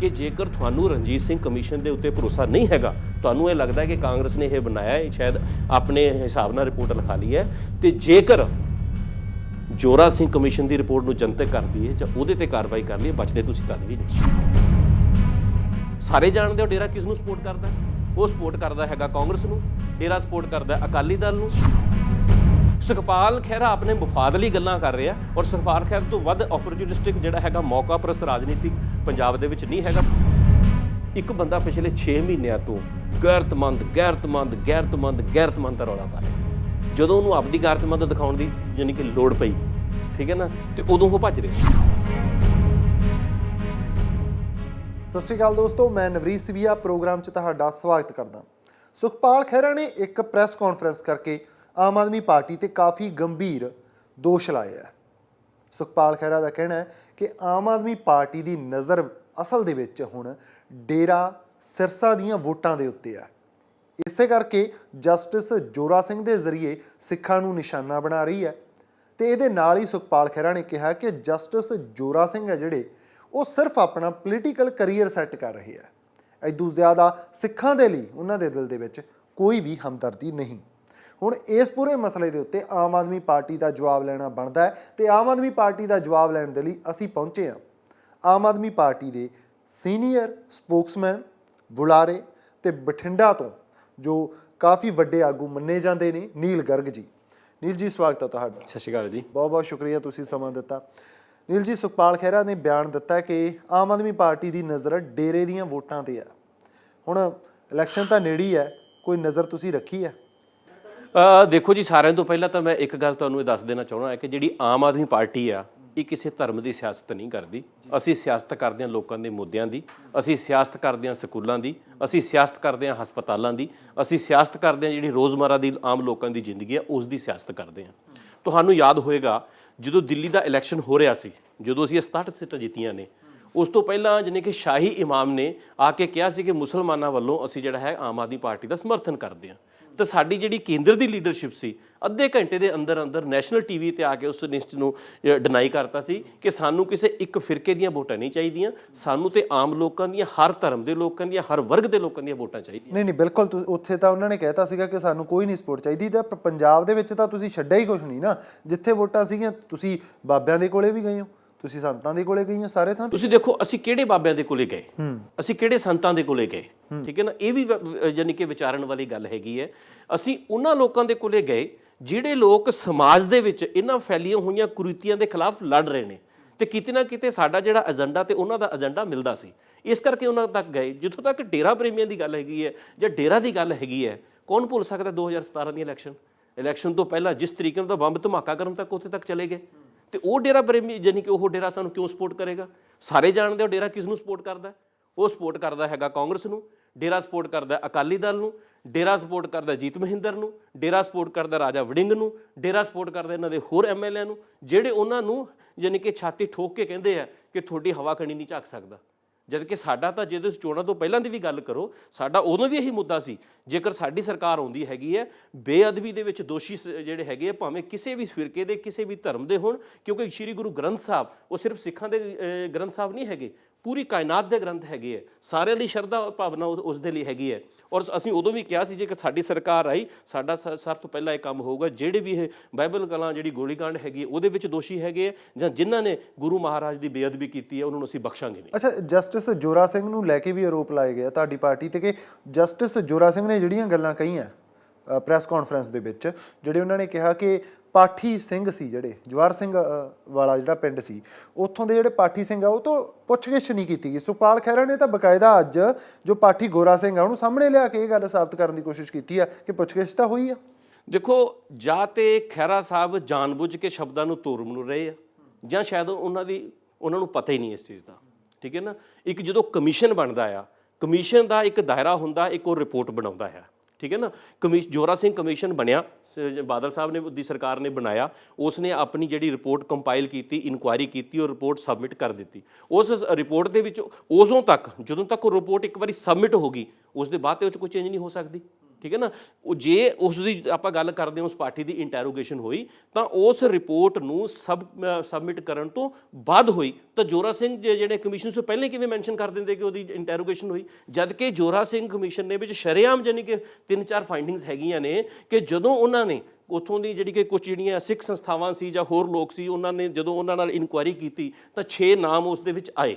ਕਿ ਜੇਕਰ ਤੁਹਾਨੂੰ ਰਣਜੀਤ ਸਿੰਘ ਕਮਿਸ਼ਨ ਦੇ ਉੱਤੇ ਭਰੋਸਾ ਨਹੀਂ ਹੈਗਾ, ਤੁਹਾਨੂੰ ਇਹ ਲੱਗਦਾ ਕਿ ਕਾਂਗਰਸ ਨੇ ਇਹ ਬਣਾਇਆ ਹੈ ਸ਼ਾਇਦ ਆਪਣੇ ਹਿਸਾਬ ਨਾਲ ਰਿਪੋਰਟ ਲਿਖਾ ਲਈ ਹੈ, ਤੇ ਜੇਕਰ ਜੋਰਾ ਸਿੰਘ ਕਮਿਸ਼ਨ ਦੀ ਰਿਪੋਰਟ ਨੂੰ ਜਨਤਕ ਕਰਦੀ ਹੈ ਜਾਂ ਉਹਦੇ ਤੇ ਕਾਰਵਾਈ ਕਰ ਲਈਏ, ਬਚਦੇ ਤੁਸੀਂ ਤਦ ਵੀ ਨਹੀਂ। ਸਾਰੇ ਜਾਣਦੇ ਹੋ ਡੇਰਾ ਕਿਸ ਨੂੰ ਸਪੋਰਟ ਕਰਦਾ ਉਹ ਸਪੋਰਟ ਕਰਦਾ ਹੈਗਾ ਕਾਂਗਰਸ ਨੂੰ, ਡੇਰਾ ਸਪੋਰਟ ਕਰਦਾ ਅਕਾਲੀ ਦਲ ਨੂੰ। ਸੁਖਪਾਲ ਖਹਿਰਾ ਆਪਣੇ ਮਫਾਦ ਲਈ ਗੱਲਾਂ ਕਰ ਰਿਹਾ ਔਰ ਸੁਖਪਾਲ ਖਹਿਰਾ ਤੋਂ ਵੱਧ ਓਪਰਚੁਨਿਸਟਿਕ ਜਿਹੜਾ ਹੈਗਾ ਮੌਕਾ ਪ੍ਰਸਤ ਰਾਜਨੀਤਿਕ ਪੰਜਾਬ ਦੇ ਵਿੱਚ ਨਹੀਂ ਹੈਗਾ। ਇੱਕ ਬੰਦਾ ਪਿਛਲੇ 6 ਮਹੀਨਿਆਂ ਤੋਂ ਗੈਰਤਮੰਦ ਗੈਰਤਮੰਦ ਗੈਰਤਮੰਦ ਗੈਰਤਮੰਦ ਦਾ ਰੌਲਾ ਪਾ ਰਿਹਾ। ਜਦੋਂ ਉਹਨੂੰ ਆਪਦੀ ਗੈਰਤਮੰਦ ਦਿਖਾਉਣ ਦੀ ਯਾਨੀ ਕਿ ਲੋੜ ਪਈ, ਠੀਕ ਹੈ ਨਾ, ਤੇ ਉਦੋਂ ਉਹ ਭੱਜ ਰਿਹਾ। ਸਤਿ ਸ਼੍ਰੀ ਅਕਾਲ ਦੋਸਤੋ, ਮੈਂ ਨਵਰੀਤ ਸਿਵੀਆ, ਪ੍ਰੋਗਰਾਮ 'ਚ ਤੁਹਾਡਾ ਸਵਾਗਤ ਕਰਦਾ। ਸੁਖਪਾਲ ਖਹਿਰਾ ਨੇ ਇੱਕ ਪ੍ਰੈਸ ਕਾਨਫਰੰਸ ਕਰਕੇ ਆਮ ਆਦਮੀ ਪਾਰਟੀ ਤੇ ਕਾਫੀ ਗੰਭੀਰ ਦੋਸ਼ ਲਾਏ ਹੈ। ਸੁਖਪਾਲ ਖਹਿਰਾ ਦਾ ਕਹਿਣਾ ਹੈ ਕਿ ਆਮ ਆਦਮੀ ਪਾਰਟੀ ਦੀ ਨਜ਼ਰ ਅਸਲ ਦੇ ਵਿੱਚ ਹੁਣ ਡੇਰਾ ਸਿਰਸਾ ਦੀਆਂ ਵੋਟਾਂ ਦੇ ਉੱਤੇ ਹੈ। ਇਸੇ ਕਰਕੇ ਜਸਟਿਸ ਜੋਰਾ ਸਿੰਘ ਦੇ ਜ਼ਰੀਏ ਸਿੱਖਾਂ ਨੂੰ ਨਿਸ਼ਾਨਾ ਬਣਾ ਰਹੀ ਹੈ ਤੇ ਇਹਦੇ ਨਾਲ ਹੀ ਸੁਖਪਾਲ ਖਹਿਰਾ ਨੇ ਕਿਹਾ ਕਿ ਜਸਟਿਸ ਜੋਰਾ ਸਿੰਘ ਹੈ ਜਿਹੜੇ, ਉਹ ਸਿਰਫ ਆਪਣਾ ਪੋਲੀਟੀਕਲ ਕੈਰੀਅਰ ਸੈੱਟ ਕਰ ਰਹੇ ਹੈ। ਐਦੂ ਜ਼ਿਆਦਾ ਸਿੱਖਾਂ ਦੇ ਲਈ ਉਹਨਾਂ ਦੇ ਦਿਲ ਦੇ ਵਿੱਚ ਕੋਈ ਵੀ ਹਮਦਰਦੀ ਨਹੀਂ। ਹੁਣ ਇਸ ਪੂਰੇ ਮਸਲੇ ਦੇ ਉੱਤੇ ਆਮ ਆਦਮੀ ਪਾਰਟੀ ਦਾ ਜਵਾਬ ਲੈਣਾ ਬਣਦਾ ਹੈ ਤੇ ਆਮ ਆਦਮੀ ਪਾਰਟੀ ਦਾ ਜਵਾਬ ਲੈਣ ਦੇ ਲਈ ਅਸੀਂ ਪਹੁੰਚੇ ਹਾਂ। ਆਮ ਆਦਮੀ ਪਾਰਟੀ ਦੇ ਸੀਨੀਅਰ ਸਪੋਕਸਮੈਨ ਬੁਲਾਰੇ ਤੇ ਬਠਿੰਡਾ ਤੋਂ ਜੋ ਕਾਫੀ ਵੱਡੇ ਆਗੂ ਮੰਨੇ ਜਾਂਦੇ ਨੇ ਨੀਲ ਗਰਗ ਜੀ। ਨੀਲ ਜੀ ਸਵਾਗਤ ਹੈ ਤੁਹਾਡਾ। ਸਤਿ ਸ਼੍ਰੀ ਅਕਾਲ ਜੀ। ਬਹੁਤ ਬਹੁਤ ਸ਼ੁਕਰੀਆ ਤੁਸੀਂ ਸਮਾਂ ਦਿੱਤਾ। ਨੀਲ ਜੀ ਸੁਖਪਾਲ ਖਹਿਰਾ ਨੇ ਬਿਆਨ ਦਿੱਤਾ ਕਿ ਆਮ ਆਦਮੀ ਪਾਰਟੀ ਦੀ ਨਜ਼ਰ ਡੇਰੇ ਦੀਆਂ ਵੋਟਾਂ ਤੇ ਹੈ। ਹੁਣ ਇਲੈਕਸ਼ਨ ਤਾਂ ਨੇੜੇ ਹੀ ਕੋਈ ਨਜ਼ਰ ਤੁਸੀਂ ਰੱਖੀ ਹੈ? ਦੇਖੋ ਜੀ, ਸਾਰਿਆਂ ਤੋਂ ਪਹਿਲਾਂ ਤਾਂ ਮੈਂ ਇੱਕ ਗੱਲ ਤੁਹਾਨੂੰ ਇਹ ਦੱਸ ਦੇਣਾ ਚਾਹੁੰਦਾ ਹਾਂ ਕਿ ਜਿਹੜੀ ਆਮ ਆਦਮੀ ਪਾਰਟੀ ਆ, ਇਹ ਕਿਸੇ ਧਰਮ ਦੀ ਸਿਆਸਤ ਨਹੀਂ ਕਰਦੀ। ਅਸੀਂ ਸਿਆਸਤ ਕਰਦੇ ਹਾਂ ਲੋਕਾਂ ਦੇ ਮੁੱਦਿਆਂ ਦੀ, ਅਸੀਂ ਸਿਆਸਤ ਕਰਦੇ ਹਾਂ ਸਕੂਲਾਂ ਦੀ, ਅਸੀਂ ਸਿਆਸਤ ਕਰਦੇ ਹਾਂ ਹਸਪਤਾਲਾਂ ਦੀ, ਅਸੀਂ ਸਿਆਸਤ ਕਰਦੇ ਹਾਂ ਜਿਹੜੀ ਰੋਜ਼ਮਰਾ ਦੀ ਆਮ ਲੋਕਾਂ ਦੀ ਜ਼ਿੰਦਗੀ ਆ, ਉਸ ਦੀ ਸਿਆਸਤ ਕਰਦੇ ਹਾਂ। ਤੁਹਾਨੂੰ ਯਾਦ ਹੋਏਗਾ, ਜਦੋਂ ਦਿੱਲੀ ਦਾ ਇਲੈਕਸ਼ਨ ਹੋ ਰਿਹਾ ਸੀ, ਜਦੋਂ ਅਸੀਂ ਇਹ 67 ਸੀਟਾਂ ਜਿੱਤੀਆਂ ਨੇ, ਉਸ ਤੋਂ ਪਹਿਲਾਂ ਜਿਹਨੇ ਕਿ ਸ਼ਾਹੀ ਇਮਾਮ ਨੇ ਆ ਕੇ ਕਿਹਾ ਸੀ ਕਿ ਮੁਸਲਮਾਨਾਂ ਵੱਲੋਂ ਅਸੀਂ ਜਿਹੜਾ ਹੈ ਆਮ ਆਦਮੀ ਪਾਰਟੀ ਦਾ ਸਮਰਥਨ ਕਰਦੇ ਹਾਂ। ਤਾਂ ਸਾਡੀ ਜਿਹੜੀ ਕੇਂਦਰ ਦੀ ਲੀਡਰਸ਼ਿਪ ਸੀ, ਅੱਧੇ ਘੰਟੇ ਦੇ ਅੰਦਰ ਅੰਦਰ ਨੈਸ਼ਨਲ ਟੀਵੀ ਤੇ ਆ ਕੇ ਉਸ ਨਿਸਟ ਨੂੰ ਡਿਨਾਈ ਕਰਤਾ ਸੀ ਕਿ ਸਾਨੂੰ ਕਿਸੇ ਇੱਕ ਫਿਰਕੇ ਦੀਆਂ ਵੋਟਾਂ ਨਹੀਂ ਚਾਹੀਦੀਆਂ, ਸਾਨੂੰ ਤੇ ਆਮ ਲੋਕਾਂ ਦੀਆਂ, ਹਰ ਧਰਮ ਦੇ ਲੋਕਾਂ ਦੀਆਂ, ਹਰ ਵਰਗ ਦੇ ਲੋਕਾਂ ਦੀਆਂ ਵੋਟਾਂ ਚਾਹੀਦੀਆਂ। ਨਹੀਂ ਨਹੀਂ, ਬਿਲਕੁਲ ਤੁ- ਉੱਥੇ ਤਾਂ ਉਹਨਾਂ ਨੇ ਕਹਿਤਾ ਸੀਗਾ ਕਿ ਸਾਨੂੰ ਕੋਈ ਨਹੀਂ ਸਪੋਰਟ ਚਾਹੀਦੀ, ਤਾਂ ਪੰਜਾਬ ਦੇ ਵਿੱਚ ਤਾਂ ਤੁਸੀਂ ਛੱਡਿਆ ਹੀ ਕੁਝ ਨਹੀਂ ਨਾ, ਜਿੱਥੇ ਵੋਟਾਂ ਸੀਗੀਆਂ, ਤੁਸੀਂ ਬਾਬਿਆਂ ਦੇ ਕੋਲੇ ਵੀ ਗਏ ਹੋ। ਤੁਸੀਂ ਸੰਤਾਂ ਦੇ ਕੋਲੇ ਹੋ ਸਾਰੇ ਥਾਂ। ਤੁਸੀਂ ਦੇਖੋ ਅਸੀਂ ਕਿਹੜੇ ਬਾਬਿਆਂ ਦੇ ਕੋਲੇ ਗਏ? ਅਸੀਂ ਕਿਹੜੇ ਸੰਤਾਂ ਦੇ ਕੋਲੇ ਗਏ? ਠੀਕ ਹੈ ਨਾ? ਇਹ ਵ- ਯਾਨੀ ਕਿ ਵਿਚਾਰਨ ਵਾਲੀ ਗੱਲ ਹੈਗੀ ਹੈ। ਅਸੀਂ ਉਹਨਾਂ ਲੋਕਾਂ ਦੇ ਕੋਲੇ ਗਏ ਜਿਹੜੇ ਲੋਕ ਸਮਾਜ ਦੇ ਵਿੱਚ ਇਹਨਾਂ ਫੈਲੀਆਂ ਹੋਈਆਂ ਕੁਰੀਤੀਆਂ ਦੇ ਖਿਲਾਫ ਲੜ ਰਹੇ ਨੇ। ਤੇ ਕਿਤੇ ਨਾ ਕਿਤੇ ਸਾਡਾ ਜਿਹੜਾ ਏਜੰਡਾ ਤੇ ਉਹਨਾਂ ਦਾ ਏਜੰਡਾ ਮਿਲਦਾ ਸੀ। ਇਸ ਕਰਕੇ ਉਹਨਾਂ ਤੱਕ ਗਏ। ਜਿੱਥੋਂ ਤੱਕ ਡੇਰਾ ਪ੍ਰੇਮੀਆਂ ਦੀ ਗੱਲ ਹੈਗੀ ਹੈ ਜਾਂ ਡੇਰਾ ਦੀ ਗੱਲ ਹੈਗੀ ਹੈ ਕੌਣ ਭੁੱਲ ਸਕਦਾ 2017 ਦੀ ਇਲੈਕਸ਼ਨ ਇਲੈਕਸ਼ਨ ਤੋਂ ਪਹਿਲਾਂ ਜਿਸ ਤਰੀਕੇ ਨਾਲ ਤਾਂ ਬੰਬ ਧਮਾਕਾ ਕਰਨ ਤੱਕ ਉੱਥੇ ਤੱਕ ਚਲੇ ਗਏ। ਤੇ ਉਹ ਡੇਰਾ ਪ੍ਰੇਮੀ ਯਾਨੀ ਕਿ ਉਹ ਡੇਰਾ ਸਾਨੂੰ ਕਿਉਂ ਸਪੋਰਟ ਕਰੇਗਾ? ਸਾਰੇ ਜਾਣਦੇ ਹੋ ਡੇਰਾ ਕਿਸ ਨੂੰ ਸਪੋਰਟ ਕਰਦਾ ਉਹ ਸਪੋਰਟ ਕਰਦਾ ਹੈਗਾ ਕਾਂਗਰਸ ਨੂੰ, ਡੇਰਾ ਸਪੋਰਟ ਕਰਦਾ ਅਕਾਲੀ ਦਲ ਨੂੰ, ਡੇਰਾ ਸਪੋਰਟ ਕਰਦਾ ਜੀਤ ਮਹਿੰਦਰ ਨੂੰ, ਡੇਰਾ ਸਪੋਰਟ ਕਰਦਾ ਰਾਜਾ ਵੜਿੰਗ ਨੂੰ, ਡੇਰਾ ਸਪੋਰਟ ਕਰਦਾ ਇਹਨਾਂ ਦੇ ਹੋਰ ਐਮਐਲਏ ਨੂੰ, ਜਿਹੜੇ ਉਹਨਾਂ ਨੂੰ ਯਾਨੀ ਕਿ ਛਾਤੀ ਠੋਕ ਕੇ ਕਹਿੰਦੇ ਆ ਕਿ ਤੁਹਾਡੀ ਹਵਾ ਖਣੀ ਨਹੀਂ ਝੱਕ ਸਕਦਾ। ਜਦ ਕਿ ਸਾਡਾ ਤਾਂ ਜਦੋਂ ਚੋਣਾਂ ਤੋਂ ਪਹਿਲਾਂ ਦੀ ਵੀ ਗੱਲ ਕਰੋ, ਸਾਡਾ ਉਦੋਂ ਵੀ ਇਹੀ ਮੁੱਦਾ ਸੀ, ਜੇਕਰ ਸਾਡੀ ਸਰਕਾਰ ਆਉਂਦੀ ਹੈਗੀ ਹੈ, ਬੇਅਦਬੀ ਦੇ ਵਿੱਚ ਦੋਸ਼ੀ ਸ- ਜਿਹੜੇ ਹੈਗੇ ਆ, ਭਾਵੇਂ ਕਿਸੇ ਵੀ ਫਿਰਕੇ ਦੇ, ਕਿਸੇ ਵੀ ਧਰਮ ਦੇ ਹੋਣ, ਕਿਉਂਕਿ ਸ੍ਰੀ ਗੁਰੂ ਗ੍ਰੰਥ ਸਾਹਿਬ, ਉਹ ਸਿਰਫ ਸਿੱਖਾਂ ਦੇ ਗ੍ਰੰਥ ਸਾਹਿਬ ਨਹੀਂ ਹੈਗੇ ਪੂਰੀ ਕਾਇਨਾਤ ਦੇ ਗ੍ਰੰਥ ਹੈਗੇ ਹੈ। ਸਾਰਿਆਂ ਲਈ ਸ਼ਰਧਾ ਭਾਵਨਾ ਉਹ- ਉਸ ਦੇ ਲਈ ਹੈਗੀ ਹੈ। ਔਰ ਅਸੀਂ ਉਦੋਂ ਵੀ ਕਿਹਾ ਸੀ ਜੇ ਕਿ ਸਾਡੀ ਸਰਕਾਰ ਆਈ, ਸਾਡਾ ਸ- ਸਭ ਤੋਂ ਪਹਿਲਾਂ ਇਹ ਕੰਮ ਹੋਊਗਾ, ਜਿਹੜੇ ਵੀ ਇਹ ਬਾਈਬਲ ਕਲਾਂ ਜਿਹੜੀ ਗੋਲੀकांड ਹੈਗੀ ਉਹਦੇ ਵਿੱਚ ਦੋਸ਼ੀ ਹੈਗੇ ਆ ਜਾਂ ਜਿਨ੍ਹਾਂ ਨੇ ਗੁਰੂ ਮਹਾਰਾਜ ਦੀ ਬੇਅਦਬੀ ਕੀਤੀ ਹੈ, ਉਹਨਾਂ ਨੂੰ ਅਸੀਂ ਬਖਸ਼ਾਂਗੇ ਨਹੀਂ ਅੱਛਾ, ਜਸਟਿਸ ਜੋਰਾ ਸਿੰਘ ਨੂੰ ਲੈ ਕੇ ਵੀ ਆਰੋਪ ਲਾਏ ਗਏ ਤੁਹਾਡੀ ਪਾਰਟੀ ਤੇ ਕਿ ਜਸਟਿਸ ਜੋਰਾ ਸਿੰਘ ਨੇ ਜਿਹੜੀਆਂ ਗੱਲਾਂ ਕਹੀਆਂ ਪ੍ਰੈਸ ਕਾਨਫਰੰਸ ਦੇ ਵਿੱਚ, ਜਿਹੜੇ ਉਹਨਾਂ ਨੇ ਕਿਹਾ ਕਿ ਪਾਠੀ ਸਿੰਘ ਸੀ ਜਿਹੜੇ ਜਵਾਰ ਸਿੰਘ ਵਾਲਾ ਜਿਹੜਾ ਪਿੰਡ ਸੀ, ਉੱਥੋਂ ਦੇ ਜਿਹੜੇ ਪਾਠੀ ਸਿੰਘ ਆ, ਉਹ ਤੋਂ ਪੁੱਛਗਿੱਛ ਨਹੀਂ ਕੀਤੀ ਗਈ। ਸੁਖਪਾਲ ਖਹਿਰਾ ਨੇ ਤਾਂ ਬਕਾਇਦਾ ਅੱਜ ਜੋ ਪਾਠੀ ਗੋਰਾ ਸਿੰਘ ਆ, ਉਹਨੂੰ ਸਾਹਮਣੇ ਲਿਆ ਕੇ ਇਹ ਗੱਲ ਸਾਬਤ ਕਰਨ ਦੀ ਕੋਸ਼ਿਸ਼ ਕੀਤੀ ਆ ਕਿ ਪੁੱਛਗਿੱਛ ਤਾਂ ਹੋਈ ਆ। ਦੇਖੋ, ਜਾਂ ਤੇ ਖਹਿਰਾ ਸਾਹਿਬ ਜਾਣਬੁੱਝ ਕੇ ਸ਼ਬਦਾਂ ਨੂੰ ਤੋੜ ਮਨੂ ਰਹੇ ਆ, ਜਾਂ ਸ਼ਾਇਦ ਉਹਨਾਂ ਦੀ, ਉਹਨਾਂ ਨੂੰ ਪਤਾ ਹੀ ਨਹੀਂ ਇਸ ਚੀਜ਼ ਦਾ, ਠੀਕ ਹੈ ਨਾ? ਇੱਕ ਜਦੋਂ ਕਮਿਸ਼ਨ ਬਣਦਾ ਆ, ਕਮਿਸ਼ਨ ਦਾ ਇੱਕ ਦਾਇਰਾ ਹੁੰਦਾ, ਇੱਕ ਉਹ ਰਿਪੋਰਟ ਬਣਾਉਂਦਾ ਆ। ਠੀਕ ਹੈ ਨਾ? ਕਮਿਸ਼, ਜੋਰਾ ਸਿੰਘ ਕਮਿਸ਼ਨ ਬਣਿਆ ਬਾਦਲ ਸਾਹਿਬ ਨੇ, ਦੀ ਸਰਕਾਰ ਨੇ ਬਣਾਇਆ। ਉਸ ਨੇ ਆਪਣੀ ਜਿਹੜੀ ਰਿਪੋਰਟ ਕੰਪਾਈਲ ਕੀਤੀ ਇਨਕੁਆਇਰੀ ਕੀਤੀ ਔਰ ਰਿਪੋਰਟ ਸਬਮਿਟ ਕਰ ਦਿੱਤੀ। ਉਸ ਰਿਪੋਰਟ ਦੇ ਵਿੱਚ ਉਦੋਂ ਤੱਕ, ਜਦੋਂ ਤੱਕ ਉਹ ਰਿਪੋਰਟ ਇੱਕ ਵਾਰੀ ਸਬਮਿਟ ਹੋ ਗਈ ਉਸ ਦੇ ਬਾਅਦ ਤੇ ਉਹ 'ਚ ਕੋਈ ਚੇਂਜ ਨਹੀਂ ਹੋ ਸਕਦੀ। ਠੀਕ ਹੈ ਨਾ? ਉਹ ਜੇ ਉਸ ਦੀ ਆਪਾਂ ਗੱਲ ਕਰਦੇ ਹਾਂ, ਉਸ ਪਾਰਟੀ ਦੀ ਇੰਟਰੋਗੇਸ਼ਨ ਹੋਈ, ਤਾਂ ਉਸ ਰਿਪੋਰਟ ਨੂੰ ਸਬ ਸਬਮਿਟ ਕਰਨ ਤੋਂ ਬਾਅਦ ਹੋਈ। ਤਾਂ ਜੋਰਾ ਸਿੰਘ ਜੇ ਜਿਹੜੇ ਕਮਿਸ਼ਨ ਤੋਂ ਪਹਿਲੇ ਕਿਵੇਂ ਮੈਂਸ਼ਨ ਕਰ ਦਿੰਦੇ ਕਿ ਉਹਦੀ ਇੰਟਰੋਗੇਸ਼ਨ ਹੋਈ? ਜਦ ਕਿ ਜੋਰਾ ਸਿੰਘ ਕਮਿਸ਼ਨ ਨੇ ਵਿੱਚ ਸ਼ਰੇਆਮ ਜਾਨੀ ਕਿ ਤਿੰਨ ਚਾਰ ਫਾਈਂਡਿੰਗਸ ਹੈਗੀਆਂ ਨੇ ਕਿ ਜਦੋਂ ਉਹਨਾਂ ਨੇ ਉਥੋਂ ਦੀ ਜਿਹੜੀ ਕਿ ਕੁਝ ਜਿਹੜੀਆਂ ਸਿੱਖ ਸੰਸਥਾਵਾਂ ਸੀ ਜਾਂ ਹੋਰ ਲੋਕ ਸੀ, ਉਹਨਾਂ ਨੇ ਜਦੋਂ ਉਹਨਾਂ ਨਾਲ ਇਨਕੁਆਇਰੀ ਕੀਤੀ, ਤਾਂ 6 ਨਾਮ ਉਸ ਦੇ ਵਿੱਚ ਆਏ।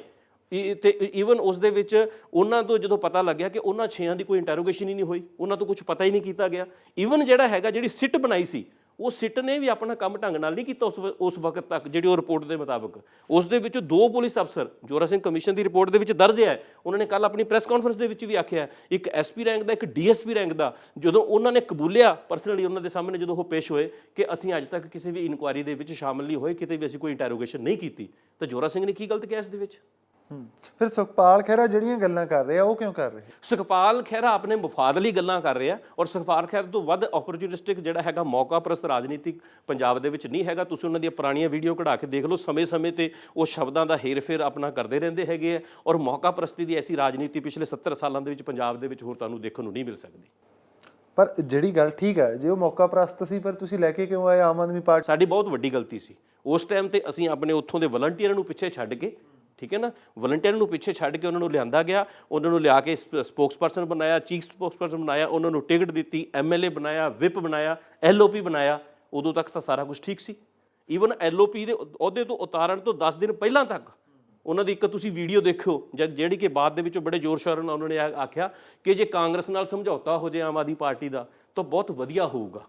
ਤੇ ਈਵਨ ਉਸ ਦੇ ਵਿੱਚ ਉਹਨਾਂ ਤੋਂ ਜਦੋਂ ਪਤਾ ਲੱਗਿਆ ਕਿ ਉਹਨਾਂ ਛੇਆਂ ਦੀ ਕੋਈ ਇੰਟਰੋਗੇਸ਼ਨ ਹੀ ਨਹੀਂ ਹੋਈ, ਉਹਨਾਂ ਤੋਂ ਕੁਝ ਪਤਾ ਹੀ ਨਹੀਂ ਕੀਤਾ ਗਿਆ। ਈਵਨ ਜਿਹੜਾ ਹੈਗਾ, ਜਿਹੜੀ ਸਿੱਟ ਬਣਾਈ ਸੀ, ਉਹ ਸਿੱਟ ਨੇ ਵੀ ਆਪਣਾ ਕੰਮ ਢੰਗ ਨਾਲ ਨਹੀਂ ਕੀਤਾ ਉਸ ਉਸ ਵਕਤ ਤੱਕ, ਜਿਹੜੀ ਉਹ ਰਿਪੋਰਟ ਦੇ ਮੁਤਾਬਕ। ਉਸ ਦੇ ਵਿੱਚ ਦੋ ਪੁਲਿਸ ਅਫਸਰ, ਜੋਰਾ ਸਿੰਘ ਕਮਿਸ਼ਨ ਦੀ ਰਿਪੋਰਟ ਦੇ ਵਿੱਚ ਦਰਜ ਹੈ। ਉਹਨਾਂ ਨੇ ਕੱਲ ਆਪਣੀ ਪ੍ਰੈਸ ਕਾਨਫਰੰਸ ਦੇ ਵਿੱਚ ਵੀ ਆਖਿਆ, ਇੱਕ ਐਸਪੀ ਰੈਂਕ ਦਾ, ਇੱਕ ਡੀਐਸਪੀ ਰੈਂਕ ਦਾ, ਜਦੋਂ ਉਹਨਾਂ ਨੇ ਕਬੂਲਿਆ ਪਰਸਨਲੀ ਉਹਨਾਂ ਦੇ ਸਾਹਮਣੇ ਜਦੋਂ ਉਹ ਪੇਸ਼ ਹੋਏ ਕਿ ਅਸੀਂ ਅੱਜ ਤੱਕ ਕਿਸੇ ਵੀ ਇਨਕੁਆਇਰੀ ਦੇ ਵਿੱਚ ਸ਼ਾਮਲ ਨਹੀਂ ਹੋਏ, ਕਿਤੇ ਵੀ ਅਸੀਂ ਕੋਈ ਇੰਟਰੋਗੇਸ਼ਨ ਨਹੀਂ ਕੀਤੀ। ਤਾਂ ਜੋਰਾ ਸਿੰਘ ਨੇ ਕੀ ਗਲਤ ਕਿਹਾ ਇਸ ਦੇ ਵਿੱਚ? ਫਿਰ ਸੁਖਪਾਲ ਖਹਿਰਾ ਜਿਹੜੀਆਂ ਗੱਲਾਂ ਕਰ ਰਹੇ ਉਹ ਕਿਉਂ ਕਰ ਰਹੇ? ਸੁਖਪਾਲ ਖਹਿਰਾ ਆਪਣੇ ਮਫਾਦ ਲਈ ਗੱਲਾਂ ਕਰ ਰਿਹਾ ਔਰ ਸੁਖਪਾਲ ਖਹਿਰਾ ਤੋਂ ਵੱਧ ਓਪਰਚੁਨਿਸਟਿਕ ਜਿਹੜਾ ਹੈਗਾ ਮੌਕਾ ਪ੍ਰਸਤ ਰਾਜਨੀਤਿਕ ਪੰਜਾਬ ਦੇ ਵਿੱਚ ਨਹੀਂ ਹੈਗਾ। ਤੁਸੀਂ ਉਹਨਾਂ ਦੀਆਂ ਪੁਰਾਣੀਆਂ ਵੀਡੀਓ ਕਢਾ ਕੇ ਦੇਖ ਲਓ ਸਮੇਂ-ਸਮੇਂ ਤੇ ਉਹ ਸ਼ਬਦਾਂ ਦਾ ਹੇਰ-ਫੇਰ ਆਪਣਾ ਕਰਦੇ ਰਹਿੰਦੇ ਹੈਗੇ ਆ ਔਰ ਮੌਕਾ ਪ੍ਰਸਤੀ ਦੀ ਐਸੀ ਰਾਜਨੀਤੀ ਪਿਛਲੇ 70 ਸਾਲਾਂ ਦੇ ਵਿੱਚ ਪੰਜਾਬ ਦੇ ਵਿੱਚ ਹੋਰ ਤੁਹਾਨੂੰ ਦੇਖਣ ਨੂੰ ਨਹੀਂ ਮਿਲ ਸਕਦੀ। ਪਰ ਜਿਹੜੀ ਗੱਲ ਠੀਕ ਹੈ ਜੇ ਉਹ ਮੌਕਾ ਪ੍ਰਸਤ ਸੀ ਪਰ ਤੁਸੀਂ ਲੈ ਕੇ ਕਿਉਂ ਆਏ ਆਮ ਆਦਮੀ ਪਾਰਟੀ? ਸਾਡੀ ਬਹੁਤ ਵੱਡੀ ਗਲਤੀ ਸੀ। ਉਸ ਟਾਈਮ ਤੇ ਅਸੀਂ ਆਪਣੇ ਉੱਥੋਂ ਦੇ ਵਲੰਟੀਅਰਾਂ ਨੂੰ ਪਿੱਛੇ ਛੱਡ ਕੇ ਠੀਕ ਹੈ ਨਾ? ਵਲੰਟੀਅਰ ਨੂੰ ਪਿੱਛੇ ਛੱਡ ਕੇ ਉਹਨਾਂ ਨੂੰ ਲਿਆਂਦਾ ਗਿਆ, ਉਹਨਾਂ ਨੂੰ ਲਿਆ ਕੇ ਸਪੋਕਸਪਰਸਨ ਬਣਾਇਆ ਚੀਫ ਸਪੋਕਸਪਰਸਨ ਬਣਾਇਆ, ਉਹਨਾਂ ਨੂੰ ਟਿਕਟ ਦਿੱਤੀ ਐਮਐਲਏ ਬਣਾਇਆ ਵਿਪ ਬਣਾਇਆ ਐਲਓਪੀ ਬਣਾਇਆ, ਉਦੋਂ ਤੱਕ ਤਾਂ ਸਾਰਾ ਕੁਝ ਠੀਕ ਸੀ। ਈਵਨ ਐਲਓਪੀ ਦੇ ਅਹੁਦੇ ਤੋਂ ਉਤਾਰਨ ਤੋਂ 10 ਦਿਨ ਪਹਿਲਾਂ ਤੱਕ ਉਹਨਾਂ ਦੀ ਇੱਕ ਤੁਸੀਂ ਵੀਡੀਓ ਦੇਖਿਓ ਜਦ ਜਿਹੜੀ ਕਿ ਬਾਅਦ ਦੇ ਵਿੱਚ ਬੜੇ ਜ਼ੋਰ ਸ਼ੋਰ ਨਾਲ ਉਹਨਾਂ ਨੇ ਆਖਿਆ ਕਿ ਜੇ ਕਾਂਗਰਸ ਨਾਲ ਸਮਝੌਤਾ ਹੋ ਜਾਏ ਆਮ ਆਦਮੀ ਪਾਰਟੀ ਦਾ, ਤਾਂ ਬਹੁਤ ਵਧੀਆ ਹੋਊਗਾ।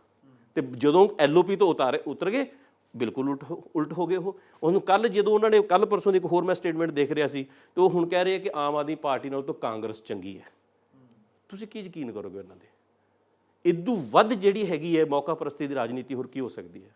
ਤੇ ਜਦੋਂ ਐਲਓਪੀ ਤੋਂ ਉਤਾਰੇ, ਉਤਰ ਗਏ ਬਿਲਕੁਲ ਉਲਟ ਹੋ- ਉਲਟ ਹੋ ਗਏ ਉਹ। ਉਹਨੂੰ ਕੱਲ ਜਦੋਂ ਉਹਨਾਂ ਨੇ ਕੱਲ ਪਰਸੋਂ ਦੀ ਇੱਕ ਹੋਰ ਮੈਂ ਸਟੇਟਮੈਂਟ ਦੇਖ ਰਿਹਾ ਸੀ, ਤੇ ਉਹ ਹੁਣ ਕਹਿ ਰਹੇ ਕਿ ਆਮ ਆਦਮੀ ਪਾਰਟੀ ਨਾਲ ਤਾਂ ਕਾਂਗਰਸ ਚੰਗੀ ਹੈ। ਤੁਸੀਂ ਕੀ ਯਕੀਨ ਕਰੋਗੇ ਉਹਨਾਂ ਦੇ ਇਦੋਂ ਵੱਧ ਜਿਹੜੀ ਹੈਗੀ ਹੈ ਮੌਕਾ ਪ੍ਰਸਤੀ ਦੀ ਰਾਜਨੀਤੀ ਹੋਰ ਕੀ ਹੋ ਸਕਦੀ ਹੈ?